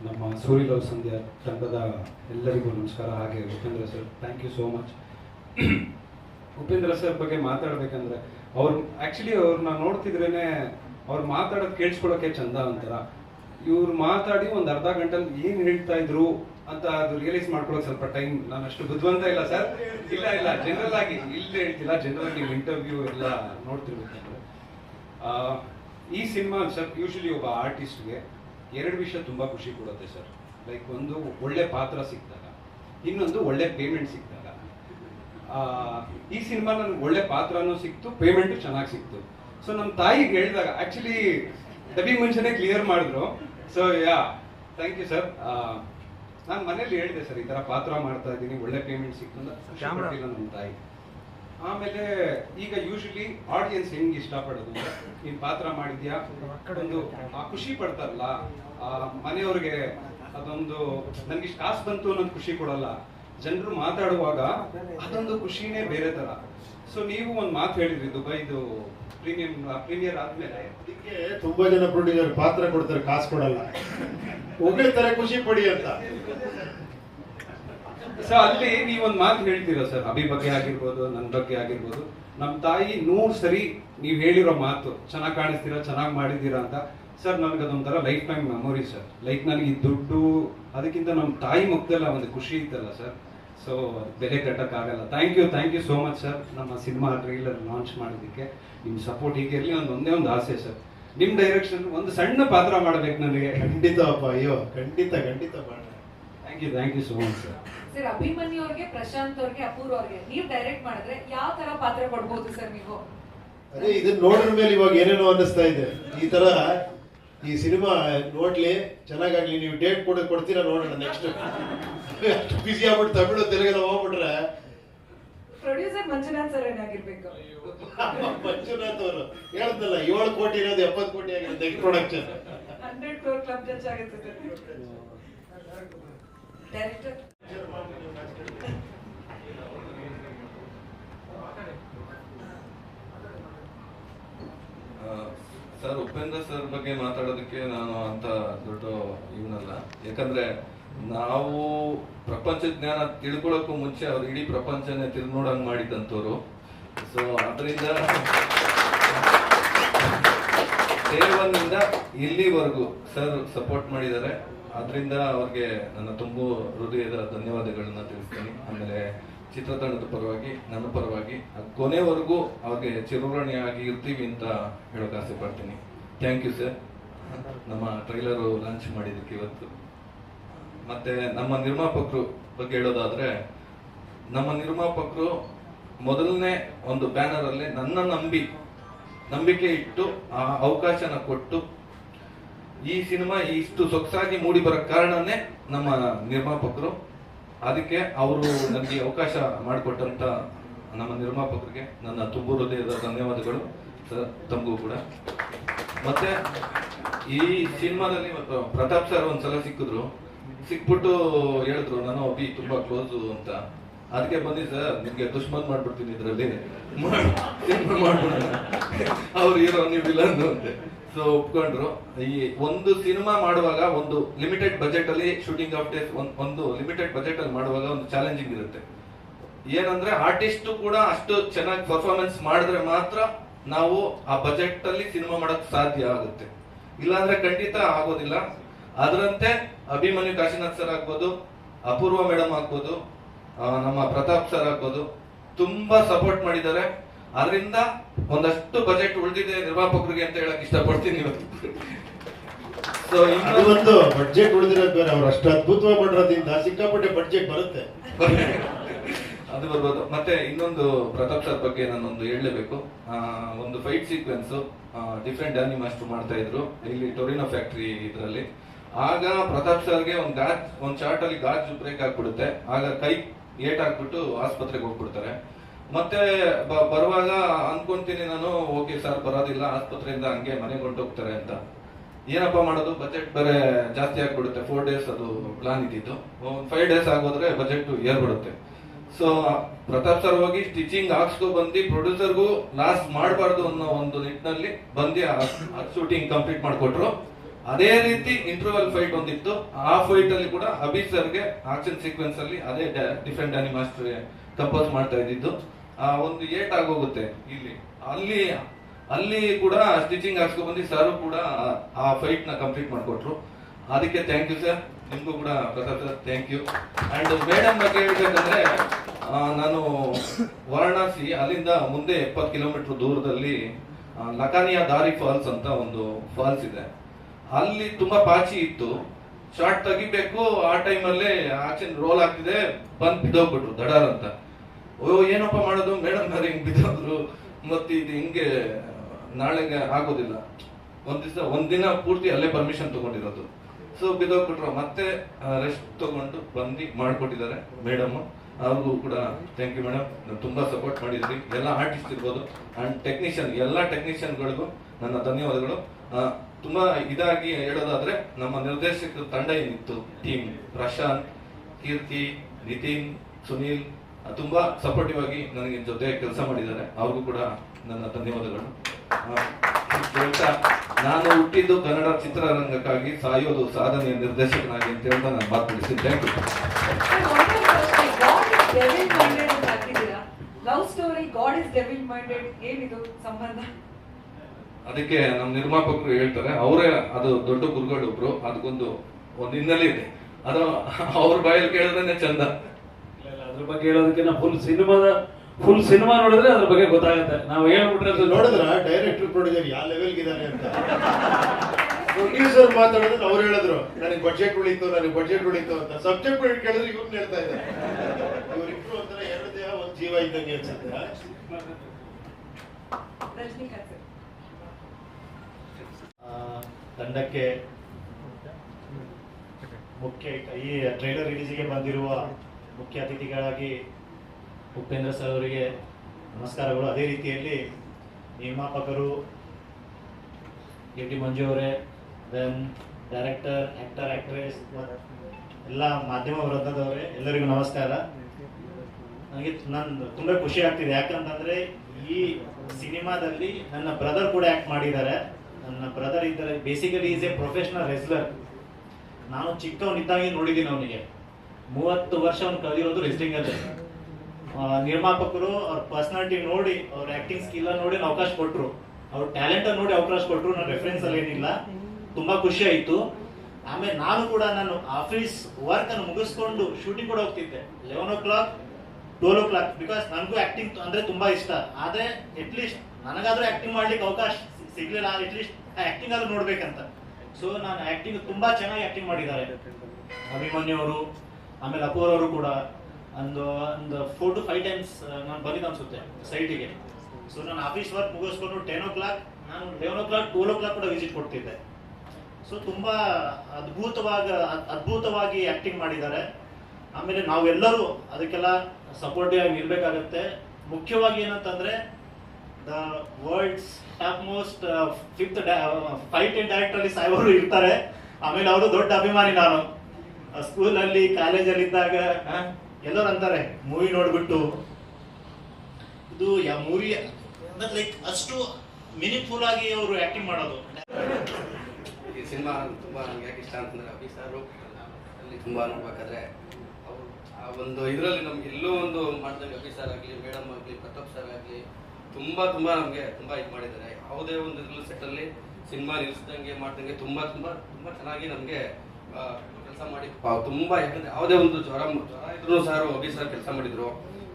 ನಮ್ಮ ಸೂರ್ಯಲವ್ ಸಂಧ್ಯಾ ತಂಡದ ಎಲ್ಲರಿಗೂ ನಮಸ್ಕಾರ. ಹಾಗೆ Upendra sir thank you so much Upendra sir ಬಗ್ಗೆ ಮಾತಾಡ್ಬೇಕಂದ್ರೆ, ಅವ್ರು ಆ್ಯಕ್ಚುಲಿ ಅವ್ರನ್ನ ನೋಡ್ತಿದ್ರೇನೆ ಅವ್ರು ಮಾತಾಡೋದು ಕೇಳಿಸ್ಕೊಳ್ಳೋಕೆ ಚಂದ ಅಂತಾರ. ಇವ್ರು ಮಾತಾಡಿ ಒಂದು ಅರ್ಧ ಗಂಟೆಲಿ ಏನು ಹೇಳ್ತಾ ಇದ್ರು ಅಂತ ಅದು ರಿಯಲೈಸ್ ಮಾಡ್ಕೊಳ್ಳೋಕೆ ಸ್ವಲ್ಪ ಟೈಮ್ ನಾನು ಅಷ್ಟು ಬುದ್ಧಿವಂತ ಇಲ್ಲ ಸರ್ ಇಲ್ಲ ಇಲ್ಲ ಜನರಲ್ ಆಗಿ ಇಲ್ಲಿ ಹೇಳ್ತಿಲ್ಲ ಜನರಲ್ ನೀವು ಇಂಟರ್ವ್ಯೂ ಎಲ್ಲ ನೋಡ್ತಿರ್ಬೇಕಂದ್ರೆ. ಈ ಸಿನಿಮಾ ಸರ್ ಯೂಶಲಿ ಒಬ್ಬ ಆರ್ಟಿಸ್ಟ್ಗೆ ಎರಡು ವಿಷಯ ತುಂಬ ಖುಷಿ ಕೊಡುತ್ತೆ ಸರ್ ಲೈಕ್ ಒಂದು ಒಳ್ಳೆ ಪಾತ್ರ ಸಿಕ್ಕಿದಾಗ, ಇನ್ನೊಂದು ಒಳ್ಳೆ ಪೇಮೆಂಟ್ ಸಿಕ್ಕಿದಾಗ. ಈ ಸಿನಿಮಾ ನನಗೆ ಒಳ್ಳೆ ಪಾತ್ರನೂ ಸಿಕ್ತು ಪೇಮೆಂಟು ಚೆನ್ನಾಗಿ ಸಿಕ್ತು. ಸೊ ನಮ್ಮ ತಾಯಿಗೆ ಹೇಳಿದಾಗ ಆಕ್ಚುಲಿ ಡಬ್ಬಿಂಗ್ ಮುಂಚೆನೆ ಕ್ಲಿಯರ್ ಮಾಡಿದ್ರು. So yeah thank you sir ನಾನು ಮನೇಲಿ ಹೇಳಿದೆ ಸರ್ ಈ ಥರ ಪಾತ್ರ ಮಾಡ್ತಾ ಇದ್ದೀನಿ ಒಳ್ಳೆ ಪೇಮೆಂಟ್ ಸಿಕ್ತು ನಮ್ಮ ತಾಯಿ. ಆಮೇಲೆ ಈಗ ಯೂಶಲಿ ಆಡಿಯನ್ಸ್ ಹೆಂಗ್ ಇಷ್ಟಪಡೋದು ನೀನ್ ಪಾತ್ರ ಮಾಡಿದ್ಯಾ? ಒಂದು ಆ ಖುಷಿ ಪಡ್ತಾರಲ್ಲ. ಆ ಮನೆಯವ್ರಿಗೆ ಅದೊಂದು ನನ್ಗೆ ಇಷ್ಟು ಕಾಸು ಬಂತು ಅನ್ನೋದು ಖುಷಿ ಕೊಡಲ್ಲ. ಜನರು ಮಾತಾಡುವಾಗ ಅದೊಂದು ಖುಷಿನೇ ಬೇರೆ ತರ. ಸೊ ನೀವು ಒಂದು ಮಾತು ಹೇಳಿದ್ರಿ ದುಬೈದು ಪ್ರೀಮಿಯಂ ಪ್ರೀಮಿಯರ್ ಆದ್ಮೇಲೆ ಅದಕ್ಕೆ ತುಂಬಾ ಜನ ಪ್ರೊಡ್ಯೂಸರ್ ಪಾತ್ರ ಕೊಡ್ತಾರೆ ಕಾಸು ಕೊಡಲ್ಲ. ಹೊಗಳ್ತಾರೆ ಖುಷಿ ಪಡಿ ಅಂತ. ಸರ್ ಅಲ್ಲಿ ನೀವೊಂದು ಮಾತು ಹೇಳ್ತೀರಾ ಸರ್? ಅಭಿ ಬಗ್ಗೆ ಆಗಿರ್ಬೋದು ನನ್ನ ಬಗ್ಗೆ ಆಗಿರ್ಬೋದು. ನಮ್ಮ ತಾಯಿ ನೂರು ಸರಿ ನೀವು ಹೇಳಿರೋ ಮಾತು ಚೆನ್ನಾಗಿ ಕಾಣಿಸ್ತೀರಾ ಚೆನ್ನಾಗಿ ಮಾಡಿದ್ದೀರಾ ಅಂತ. ಸರ್ ನನಗೆ ಅದೊಂಥರ life time memory sir. Like ನನಗೆ ಈ ದುಡ್ಡು ಅದಕ್ಕಿಂತ ನಮ್ಮ ತಾಯಿ ಮುಖದಲ್ಲ ಒಂದು ಖುಷಿ ಇತ್ತಲ್ಲ ಸರ್. ಸೊ ಬೆಲೆ ಕಟ್ಟಕ್ಕಾಗಲ್ಲ thank you thank you so much sir ನಮ್ಮ ಸಿನಿಮಾ ಟ್ರೈಲರ್ ಲಾಂಚ್ ಮಾಡೋದಕ್ಕೆ ನಿಮ್ಮ ಸಪೋರ್ಟ್ ಹೀಗೆ ಇರಲಿ ಒಂದು ಒಂದೇ ಒಂದು ಆಸೆ ಸರ್ ನಿಮ್ಮ ಡೈರೆಕ್ಷನ್ ಒಂದು ಸಣ್ಣ ಪಾತ್ರ ಮಾಡಬೇಕು ನನಗೆ. ಖಂಡಿತ ಅಪ್ಪ ಅಯ್ಯೋ ಖಂಡಿತ ಖಂಡಿತ thank you thank you so much sir sir Abhimanyu ಅವ್ರಿಗೆ ಪ್ರಶಾಂತ್ ಅವ್ರಿಗೆ ಅಪೂರ್ವ ಅವ್ರಿಗೆ ನೀವು ಡೈರೆಕ್ಟ್ ಮಾಡಿದ್ರೆ ಯಾವ ತರ ಪಾತ್ರ ಕೊಡ್ಬೋದು ಸರ್ ನೀವು? ಅದೇ ಇದನ್ನ ನೋಡಿದ ಮೇಲೆ ಇವಾಗ ಏನೇನೋ ಅನ್ನಿಸ್ತಾ ಇದೆ. ಈ ತರ ಈ ಸಿನಿಮಾ ನೋಡ್ಲಿ ಚೆನ್ನಾಗಾಗ್ಲಿ ನೀವು ಡೇಟ್ ಕೊಡ ಕೊಡ್ತೀರಾ ನೋಡೋಣ ನೆಕ್ಸ್ಟ್ ಅಷ್ಟು ಬಿಸಿ ಆಗ್ಬಿಟ್ಟು ತಮಿಳು ತೆಲುಗೆಲ್ಲ ಹೋಗ್ಬಿಟ್ರೆ. ಪ್ರೊಡ್ಯೂಸರ್ ಮಂಜುನಾಥ್ ಸರ್ ಏನಾಗಿರ್ಬೇಕು? ಮಂಜುನಾಥ್ ಅವರು. ಹೇಳ್ದಲ್ಲ ಏಳು ಕೋಟಿ ಇರೋದು ಎಪ್ಪತ್ತು ಕೋಟಿ ಆಗಿದೆ next production hundred crore club judge ಆಗುತ್ತೆ ಡೈರೆಕ್ಟರ್ ಆ, ಸರ್, ಉಪೇಂದ್ರ ಸರ್ ಬಗ್ಗೆ ಮಾತಾಡೋದಕ್ಕೆ ನಾನು ಅಂತ ದೊಡ್ಡ ಇವನಲ್ಲ. ಯಾಕಂದ್ರೆ ನಾವು ಪ್ರಪಂಚ ಜ್ಞಾನ ತಿಳ್ಕೊಳ್ಳೋಕ್ಕೂ ಮುಂಚೆ ಅವ್ರು ಇಡೀ ಪ್ರಪಂಚನೇ ತಿರ್ನೋಡಂಗ್ ನೋಡಂಗ್ ಮಾಡಿದಂಥವ್ರು. ಸೊ ಅದರಿಂದ ಸೇವನಿಂದ ಇಲ್ಲಿವರೆಗೂ ಸರ್ ಸಪೋರ್ಟ್ ಮಾಡಿದ್ದಾರೆ. ಅದರಿಂದ ಅವ್ರಿಗೆ ನನ್ನ ತುಂಬ ಹೃದಯದ ಧನ್ಯವಾದಗಳನ್ನ ತಿಳಿಸ್ತೀನಿ. ಆಮೇಲೆ ಚಿತ್ರತಂಡದ ಪರವಾಗಿ, ನನ್ನ ಪರವಾಗಿ ಕೊನೆವರೆಗೂ ಅವ್ರಿಗೆ ಚಿರಋಣಿಯಾಗಿ ಇರ್ತೀವಿ ಅಂತ ಹೇಳೋಕೆ ಆಸೆ ಪಡ್ತೀನಿ. ಥ್ಯಾಂಕ್ ಯು ಸರ್ ನಮ್ಮ ಟ್ರೈಲರು ಲಾಂಚ್ ಮಾಡಿದ್ದಕ್ಕೆ ಇವತ್ತು. ಮತ್ತೆ ನಮ್ಮ ನಿರ್ಮಾಪಕರು ಬಗ್ಗೆ ಹೇಳೋದಾದ್ರೆ, ನಮ್ಮ ನಿರ್ಮಾಪಕರು ಮೊದಲನೇ ಒಂದು ಬ್ಯಾನರ್ ಅಲ್ಲಿ ನನ್ನ ನಂಬಿ, ನಂಬಿಕೆ ಇಟ್ಟು, ಆ ಅವಕಾಶನ ಕೊಟ್ಟು, ಈ ಸಿನಿಮಾ ಇಷ್ಟು ಸೊಗಸಾಗಿ ಮೂಡಿ ಬರೋ ಕಾರಣನೇ ನಮ್ಮ ನಿರ್ಮಾಪಕರು. ಅದಕ್ಕೆ ಅವರು ನನಗೆ ಅವಕಾಶ ಮಾಡಿಕೊಟ್ಟಂತ ನಮ್ಮ ನಿರ್ಮಾಪಕರಿಗೆ ನನ್ನ ತುಂಬು ಹೃದಯದ ಧನ್ಯವಾದಗಳು ತಮಗೂ ಕೂಡ. ಮತ್ತೆ ಈ ಸಿನಿಮಾದಲ್ಲಿ ಪ್ರತಾಪ್ ಸರ್ ಒಂದ್ಸಲ ಸಿಕ್ಕಿದ್ರು. ಸಿಕ್ಬಿಟ್ಟು ಹೇಳಿದ್ರು ನಾನು ಅಭಿ ತುಂಬಾ ಕ್ಲೋಸು ಅಂತ. ಅದಕ್ಕೆ ಬಂದಿ ಸರ್ ನಿಮ್ಗೆ ದುಶ್ಮನ್ ಮಾಡ್ಬಿಡ್ತೀನಿ ಇದ್ರಲ್ಲಿ. ಅವ್ರು ಹೀರೋ, ನೀವು ಇಲ್ಲ ಅಂತೆ. ಸೊ ಒಪ್ಕೊಂಡ್ರು. ಈ ಒಂದು ಸಿನಿಮಾ ಮಾಡುವಾಗ ಒಂದು ಲಿಮಿಟೆಡ್ ಬಜೆಟ್ ಅಲ್ಲಿ ಶೂಟಿಂಗ್ ಆಫ್ ಡೇಸ್ ಒಂದು ಲಿಮಿಟೆಡ್ ಬಜೆಟ್ ಅಲ್ಲಿ ಮಾಡುವಾಗ ಒಂದು ಚಾಲೆಂಜಿಂಗ್ ಇರುತ್ತೆ. ಏನಂದ್ರೆ ಆರ್ಟಿಸ್ಟ್ ಕೂಡ ಅಷ್ಟು ಚೆನ್ನಾಗಿ ಪರ್ಫಾರ್ಮೆನ್ಸ್ ಮಾಡಿದ್ರೆ ಮಾತ್ರ ನಾವು ಆ ಬಜೆಟ್ ಅಲ್ಲಿ ಸಿನಿಮಾ ಮಾಡಕ್ ಸಾಧ್ಯ ಆಗುತ್ತೆ. ಇಲ್ಲಾಂದ್ರೆ ಖಂಡಿತ ಆಗೋದಿಲ್ಲ. ಅದರಂತೆ ಅಭಿಮನ್ಯು ಕಾಶಿನಾಥ್ ಸರ್ ಆಗ್ಬೋದು, ಅಪೂರ್ವ ಮೇಡಮ್ ಆಗ್ಬೋದು ನಮ್ಮ ಪ್ರತಾಪ್ ಸರ್ ಆಗ್ಬೋದು, ತುಂಬಾ ಸಪೋರ್ಟ್ ಮಾಡಿದ್ದಾರೆ. ಅದರಿಂದ ಒಂದಷ್ಟು ಬಜೆಟ್ ಉಳಿದಿದೆ ನಿರ್ಮಾಪಕರಿಗೆ ಅಂತ ಹೇಳಕ್ ಇಷ್ಟಪಡ್ತೀನಿ ಒಂದು ಬಡ್ಜೆಟ್ ಉಳಿದಿರೋದು ಬೇರೆ ಅವ್ರು ಅಷ್ಟು ಅದ್ಭುತವಾಗಿ ಮಾಡಿರೋದ್ರಿಂದ ಸಿಕ್ಕಾಪಟ್ಟೆ ಬಡ್ಜೆಟ್ ಬರುತ್ತೆ. ಅದು ಬರ್ಬೋದು. ಮತ್ತೆ ಇನ್ನೊಂದು ಪ್ರತಾಪ್ ಸರ್ ಬಗ್ಗೆ ನಾನೊಂದು ಹೇಳಲೇಬೇಕು. ಒಂದು fight sequence different Danny master ಮಾಡ್ತಾ ಇದ್ರು. ಇಲ್ಲಿ ಟೊರಿನೋ ಫ್ಯಾಕ್ಟ್ರಿ ಇದರಲ್ಲಿ. ಆಗ ಪ್ರತಾಪ್ ಸರ್ಗೆ ಒಂದು ಗಾಜ್ ಒಂದು ಚಾರ್ಟ್ ಅಲ್ಲಿ ಗಾಜ್ ಬ್ರೇಕ್ ಆಗ್ಬಿಡುತ್ತೆ. ಆಗ ಕೈ ಏಟ್ ಹಾಕ್ಬಿಟ್ಟು ಆಸ್ಪತ್ರೆಗೆ ಹೋಗ್ಬಿಡ್ತಾರೆ. ಮತ್ತೆ ಬರುವಾಗ ಅನ್ಕೊಂತೀನಿ ನಾನು, ಓಕೆ ಸರ್, ಬರೋದಿಲ್ಲ, ಆಸ್ಪತ್ರೆಯಿಂದ ಹಂಗೆ ಮನೆಗೆ ಹೊಂಟೋಗ್ತಾರೆ ಅಂತ. ಏನಪ್ಪ ಮಾಡೋದು? ಬಜೆಟ್ ಬೇರೆ ಜಾಸ್ತಿ ಆಗ್ಬಿಡುತ್ತೆ. ಫೋರ್ ಡೇಸ್ ಅದು ಪ್ಲಾನ್ ಇದ್ದಿದ್ದು. ಫೈವ್ ಡೇಸ್ ಆಗೋದ್ರೆ ಬಜೆಟ್ ಏರ್ಬಿಡುತ್ತೆ. ಸೊ ಪ್ರತಾಪ್ ಸರ್ ಹೋಗಿ ಸ್ಟಿಚಿಂಗ್ ಹಾಕ್ಸ್ಕೊ ಬಂದು ಪ್ರೊಡ್ಯೂಸರ್ಗೂ ಲಾಸ್ ಮಾಡಬಾರ್ದು ಅನ್ನೋ ಒಂದು ನಿಟ್ಟಿನಲ್ಲಿ ಬಂದು ಶೂಟಿಂಗ್ ಕಂಪ್ಲೀಟ್ ಮಾಡಿಕೊಟ್ರು. ಅದೇ ರೀತಿ ಇಂಟರ್ವಲ್ ಫೈಟ್ ಒಂದಿತ್ತು. ಆ ಫೈಟ್ ಅಲ್ಲಿ ಕೂಡ ಅಭಿ ಸರ್ಗೆ ಆಕ್ಷನ್ ಸೀಕ್ವೆನ್ಸ್ ಅಲ್ಲಿ ಅದೇ ಡಿಫ್ರೆಂಟ್ ಡ್ಯಾನಿ ಮಾಸ್ಟರ್ ಕಂಪೋಸ್ ಮಾಡ್ತಾ ಇದ್ದಿದ್ದು. ಒಂದು ಏಟ್ ಆಗೋಗುತ್ತೆ ಇಲ್ಲಿ. ಅಲ್ಲಿ ಅಲ್ಲಿ ಕೂಡ ಸ್ಟಿಚಿಂಗ್ ಹಾಕ್ಸ್ಕೊಂಡ್ ಬಂದು ಸರ್ ಕೂಡ ಆ- ಫೈಟ್ನ ಕಂಪ್ಲೀಟ್ ಮಾಡಿಕೊಟ್ರು. ಅದಕ್ಕೆ ಥ್ಯಾಂಕ್ ಯು ಸರ್ ನಿಮಗೂ ಕೂಡ Pratap sir thank you and madam ಬಗ್ಗೆ ಹೇಳ್ಬೇಕಂದ್ರೆ ನಾನು ವಾರಣಾಸಿ ಅಲ್ಲಿಂದ ಮುಂದೆ ಎಪ್ಪತ್ತು ಕಿಲೋಮೀಟರ್ ದೂರದಲ್ಲಿ ಲಕಾನಿಯಾ ದಾರಿ ಫಾಲ್ಸ್ ಅಂತ ಒಂದು ಫಾಲ್ಸ್ ಇದೆ. ಅಲ್ಲಿ ತುಂಬಾ ಪಾಚಿ ಇತ್ತು. ಶಾರ್ಟ್ ತೆಗಿಬೇಕು, ಆ ಟೈಮಲ್ಲೇ ಆಚೆ ರೋಲ್ ಆಗ್ತಿದೆ, ಬಂದ್ ಬಿದ್ದೋಗ್ಬಿಟ್ರು, ದಡಾರ್ ಅಂತ. ಓ, ಏನಪ್ಪ ಮಾಡೋದು? ಮೇಡಮ್ ಅವ್ರು ಹಿಂಗೆ ಬಿದ್ದಾದ್ರು. ಮತ್ತೆ ಇದು ಹಿಂಗೆ, ನಾಳೆಗೆ ಆಗೋದಿಲ್ಲ. ಒಂದ್ ದಿವಸ ಒಂದಿನ ಪೂರ್ತಿ ಅಲ್ಲೇ ಪರ್ಮಿಷನ್ ತಗೊಂಡಿರೋದು. ಸೊ ಬಿದ್ದೋಗ್ಬಿಟ್ರು. ಮತ್ತೆ ರೆಸ್ಟ್ ತಗೊಂಡು ಬಂದು ಮಾಡ್ಕೊಟ್ಟಿದ್ದಾರೆ ಮೇಡಮ್ ಅವ್ರಿಗೂ ಕೂಡ ಥ್ಯಾಂಕ್ ಯು ಮೇಡಮ್ ತುಂಬಾ ಸಪೋರ್ಟ್ ಮಾಡಿದ್ರಿ ಎಲ್ಲ ಆರ್ಟಿಸ್ಟ್ ಇರ್ಬೋದು. ಅಂಡ್ ಟೆಕ್ನಿಷಿಯನ್ ಎಲ್ಲ ಟೆಕ್ನಿಷಿಯನ್ಗಳಿಗೂ ನನ್ನ ಧನ್ಯವಾದಗಳು. ತುಂಬಾ ಇದಾಗಿ ಹೇಳೋದಾದ್ರೆ, ನಮ್ಮ ನಿರ್ದೇಶಕರ ತಂಡ ಏನಿತ್ತು? ಟೀಮ್ ಪ್ರಶಾಂತ್, ಕೀರ್ತಿ, ನಿತಿನ್, ಸುನೀಲ್ ತುಂಬಾ ಸಪೋರ್ಟಿವ್ ಆಗಿ ನನಗೆ ಜೊತೆ ಕೆಲಸ ಮಾಡಿದ್ದಾರೆ. ಅವ್ರಿಗೂ ಕೂಡ ನನ್ನ ಧನ್ಯವಾದಗಳು. ನಾನು ಹುಟ್ಟಿದ್ದು ಕನ್ನಡ ಚಿತ್ರರಂಗಕ್ಕಾಗಿ ಸಾಯೋದು ಸಾಧನೆಯ ನಿರ್ದೇಶಕನಾಗಿ ಅಂತ ಹೇಳ್ತಾ ನಾನು ಮಾತು thank you god is devil minded ಅಂತ ಹಾಕಿದ್ದೀರಾ? Love story god is devil minded ಏನಿದು ಸಂಬಂಧ? ಅದಕ್ಕೆ ನಮ್ಮ ನಿರ್ಮಾಪಕರು ಹೇಳ್ತಾರೆ ಅವರೇ ಅದು ದೊಡ್ಡ ಗುರುಗಳು ಒಬ್ರು ಅದಕ್ಕೊಂದು ಒಂದು ಹಿನ್ನೆಲೆ ಇದೆ. ಅದು ಅವ್ರ ಬಾಯಲ್ಲಿ ಕೇಳಿದ್ರೆ ಚಂದ. ಅದ್ರ ಬಗ್ಗೆ ಹೇಳೋದಕ್ಕಿಂತ ಫುಲ್ ಸಿನಿಮಾದ ಫುಲ್ ಸಿನಿಮಾ ನೋಡಿದ್ರೆ ಅದ್ರ ಬಗ್ಗೆ ಗೊತ್ತಾಗುತ್ತೆ. ನಾವು ಹೇಳ್ಬಿಟ್ರೆ ಅದು ನೋಡಿದ್ರ ಡೈರೆಕ್ಟರ್ ಪ್ರೊಡ್ಯೂಸರ್ ಯಾವ ಲೆವೆಲ್ಗೆ ಇದ್ದಾರೆ ಅಂತ? ಪ್ರೊಡ್ಯೂಸರ್ ಮಾತಾಡಿದ್ರೆ ಅವ್ರು ಹೇಳಿದ್ರು. ನನಗೆ ಬಜೆಟ್ ಉಳಿತು ನನಗೆ ಬಜೆಟ್ ಉಳಿತು ಅಂತ. ಸಬ್ಜೆಕ್ಟ್ ಕೇಳಿದ್ರೆ ಇವ್ರನ್ನ ಹೇಳ್ತಾ ಇದ್ದಾರೆ. ಇವರಿಬ್ರು ಒಂಥರ ಎರಡು ದೇಹ ಒಂದು ಜೀವ ಇದ್ದಂಗೆ ಅನ್ಸುತ್ತೆ ತಂಡಕ್ಕೆ ಮುಖ್ಯ ಈ ಟ್ರೈಲರ್ ರಿಲೀಸಿಗೆ ಬಂದಿರುವ ಮುಖ್ಯ ಅತಿಥಿಗಳಾಗಿ ಉಪೇಂದ್ರ ಸರ್ ಅವರಿಗೆ ನಮಸ್ಕಾರಗಳು. ಅದೇ ರೀತಿಯಲ್ಲಿ ನಿರ್ಮಾಪಕರು ಕೆ ಟಿ ಮಂಜು ಅವರೇ ದೆನ್ ಡೈರೆಕ್ಟರ್ ಆ್ಯಕ್ಟರ್ ಆಕ್ಟ್ರೆಸ್ ಎಲ್ಲ ಮಾಧ್ಯಮ ವೃದ್ಧದವರೇ ಎಲ್ಲರಿಗೂ ನಮಸ್ಕಾರ. ನನಗೆ ನನ್ನ ತುಂಬ ಖುಷಿ ಆಗ್ತಿದೆ. ಯಾಕಂತಂದರೆ ಈ ಸಿನಿಮಾದಲ್ಲಿ ನನ್ನ ಬ್ರದರ್ ಕೂಡ ಆಕ್ಟ್ ಮಾಡಿದ್ದಾರೆ. ನನ್ನ ಬ್ರದರ್ ಇದ್ದಾರೆ. Basically is a professional wrestler ನಾನು ಚಿಕ್ಕವನಿದ್ದಾಗೆ ನೋಡಿದ್ದೀನಿ ಅವನಿಗೆ. ಮೂವತ್ತು ವರ್ಷ ಅವ್ನು ಕಲಿಯೋದು ರೆಸ್ಲಿಂಗ್ ಅಲ್ಲಿ ನಿರ್ಮಾಪಕರು ಅವ್ರ ಪರ್ಸನಾಲಿಟಿ ನೋಡಿ, ಅವ್ರ ಆಕ್ಟಿಂಗ್ ಸ್ಕಿಲ್ ನೋಡಿ ಅವಕಾಶ ಕೊಟ್ಟರು ಅವ್ರ ಟ್ಯಾಲೆಂಟ್ ನೋಡಿ ಅವಕಾಶ ಕೊಟ್ಟರು ನನ್ನ ರೆಫರೆನ್ಸ್ ಅಲ್ಲಿ ಏನಿಲ್ಲ. ತುಂಬಾ ಖುಷಿ ಆಯ್ತು. ಆಮೇಲೆ ನಾನು ಕೂಡ ನಾನು ಆಫೀಸ್ ವರ್ಕ್ ಅನ್ನು ಮುಗಿಸ್ಕೊಂಡು ಶೂಟಿಂಗ್ ಕೂಡ ಹೋಗ್ತಿದ್ದೆ. Eleven o'clock twelve o'clock because ನನಗೂ ಆಕ್ಟಿಂಗ್ ಅಂದ್ರೆ ತುಂಬಾ ಇಷ್ಟ. ಆದ್ರೆ ಅಟ್ಲೀಸ್ಟ್ ನನಗಾದ್ರೂ ಆಕ್ಟಿಂಗ್ ಮಾಡ್ಲಿಕ್ಕೆ ಅವಕಾಶ ಸಿಗ್ಲಿಲ್ಲ. ಅಟ್ಲೀಸ್ಟ್ ಆಕ್ಟಿಂಗ್ ಆದ್ರೂ ನೋಡ್ಬೇಕಂತ. ಸೊ ನಾನು ಆಕ್ಟಿಂಗ್ ತುಂಬಾ ಚೆನ್ನಾಗಿ ಆಕ್ಟಿಂಗ್ ಮಾಡಿದ್ದಾರೆ. ಅಭಿಮನ್ಯು ಅವರು ಆಮೇಲೆ ಅಪೋರ್ ಅವರು ಕೂಡ ಒಂದು ಒಂದು ಫೋರ್ ಟು ಫೈವ್ ಟೈಮ್ಸ್ ನಾನು ಬಂದಿದ್ದು ಅನ್ಸುತ್ತೆ ಸೈಟಿಗೆ ಸೊ ನಾನು ಆಫೀಸ್ ವರ್ಕ್ ಮುಗಿಸ್ಕೊಂಡು ಟೆನ್ ಓ ಕ್ಲಾಕ್ ನಾನು eleven o'clock twelve o'clock ಕೂಡ ವಿಸಿಟ್ ಕೊಡ್ತಿದ್ದೆ. ಸೊ ತುಂಬಾ ಅದ್ಭುತವಾಗ ಅದ್ಭುತವಾಗಿ ಆಕ್ಟಿಂಗ್ ಮಾಡಿದ್ದಾರೆ. ಆಮೇಲೆ ನಾವೆಲ್ಲರೂ ಅದಕ್ಕೆಲ್ಲ ಸಪೋರ್ಟಿವ್ ಆಗಿ ಇರ್ಬೇಕಾಗತ್ತೆ. ಮುಖ್ಯವಾಗಿ ಏನಂತಂದ್ರೆ the world's top most fifth ten director ಅಲ್ಲಿ ಸಾಹೇಬರು ಇರ್ತಾರೆ. ಆಮೇಲೆ ಅವರು ದೊಡ್ಡ ಅಭಿಮಾನಿ ನಾನು. ಸ್ಕೂಲಲ್ಲಿ ಕಾಲೇಜಲ್ಲಿ ಇದ್ದಾಗ ಎಲ್ಲರೂ ಅಂತಾರೆ, ಮೂವಿ ನೋಡ್ಬಿಟ್ಟು. ಇದು ಯಾವ ಮೂವಿ ಲೈಕ್ ಅಷ್ಟು ಮೀನಿಂಗ್ಫುಲ್ ಆಗಿ ಅವರು ಆಕ್ಟಿಂಗ್ ಮಾಡೋದು. ಈ ಸಿನಿಮಾ ತುಂಬ ನನಗೆ ಯಾಕೆ ಇಷ್ಟ ಅಂತಂದ್ರೆ ಅಭಿ ಸಾರು ಅಲ್ಲಿ ತುಂಬ ನೋಡ್ಬೇಕಾದ್ರೆ ಅವರು ಆ ಒಂದು ಇದರಲ್ಲಿ ನಮ್ಗೆ ಎಲ್ಲೋ ಒಂದು ಮಾಡಿದಾಗ ಅಭಿ ಸರ್ ಆಗಲಿ, ಮೇಡಮ್ ಆಗಲಿ, ಪ್ರತಾಪ್ ಸರ್ ಆಗಲಿ, ತುಂಬ ತುಂಬ ನಮಗೆ ತುಂಬ ಇದು ಮಾಡಿದ್ದಾರೆ. ಯಾವುದೇ ಒಂದು ಸೆಟ್ ಸೆಟ್ಟಲ್ಲಿ ಸಿನಿಮಾ ನಿಲ್ಲಿಸ್ದಂಗೆ ಮಾಡ್ದಂಗೆ ತುಂಬ ತುಂಬ ತುಂಬ ಚೆನ್ನಾಗಿ ನಮಗೆ ಕೆಲಸ ಮಾಡಿ. ತುಂಬಾ ತುಂಬ ಯಾಕಂದ್ರೆ ಯಾವುದೇ ಒಂದು ಜ್ವರ ಜ್ವರ ಇದ್ರೂ ಸರ್ ಅಭಿ ಸರ್ ಕೆಲಸ ಮಾಡಿದ್ರು.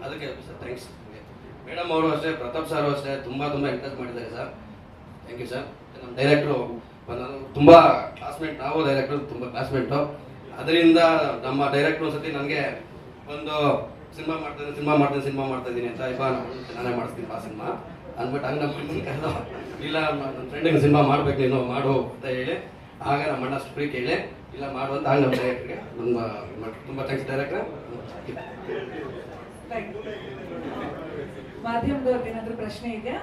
ಅದಕ್ಕೆ ಸರ್ ಥ್ಯಾಂಕ್ಸ್ ಮೇಡಮ್ ಅವರು ಅಷ್ಟೇ, ಪ್ರತಾಪ್ ಸರ್ ಅಷ್ಟೇ, ತುಂಬ ತುಂಬ ಎಂಕರೇಜ್ ಮಾಡಿದ್ದಾರೆ ಸರ್. ಥ್ಯಾಂಕ್ ಯು ಸರ್ ನಮ್ಮ ಡೈರೆಕ್ಟ್ರು ನಾನು ತುಂಬ ಕ್ಲಾಸ್ಮೇಟ್ ನಾವು ಡೈರೆಕ್ಟ್ರು ತುಂಬ ಕ್ಲಾಸ್ಮೇಟು ಅದರಿಂದ ನಮ್ಮ ಡೈರೆಕ್ಟ್ರು ಸತಿ ನನಗೆ ಒಂದು, ಸಿನಿಮಾ ಮಾಡ್ತಾನೆ ಸಿನಿಮಾ ಮಾಡ್ತಾನೆ ಸಿನಿಮಾ ಮಾಡ್ತಾ ಇದ್ದೀನಿ ಅಂತ ಇಬ್ಬ ನಾನೇ ಮಾಡಿಸ್ತೀನಿ ಆ ಸಿನಿಮಾ. ಅಂದ್ಬಿಟ್ಟು ಹಂಗೆ ನಮ್ಮ ಕರೆದು, ಇಲ್ಲ ನನ್ನ ಫ್ರೆಂಡಿಗೆ ಸಿನಿಮಾ ಮಾಡ್ಬೇಕು ನೀನು, ಮಾಡು, ಅಂತ ಹೇಳಿ. ಆಗ ನಮ್ಮ ಅಣ್ಣ ಫ್ರೀ ಕೇಳಿ ಇಲ್ಲ ಮಾಡು ಅಂತ ಆಗ ನಮ್ಮ ಡೈರೆಕ್ಟ್ರಿಗೆ ತುಂಬ ತುಂಬ ಥ್ಯಾಂಕ್ಸ್ ಡೈರೆಕ್ಟ್ರೆ ಮಾಧ್ಯಮದವ್ರದ್ದು ಏನಾದ್ರು ಪ್ರಶ್ನೆ ಇದೆಯಾ?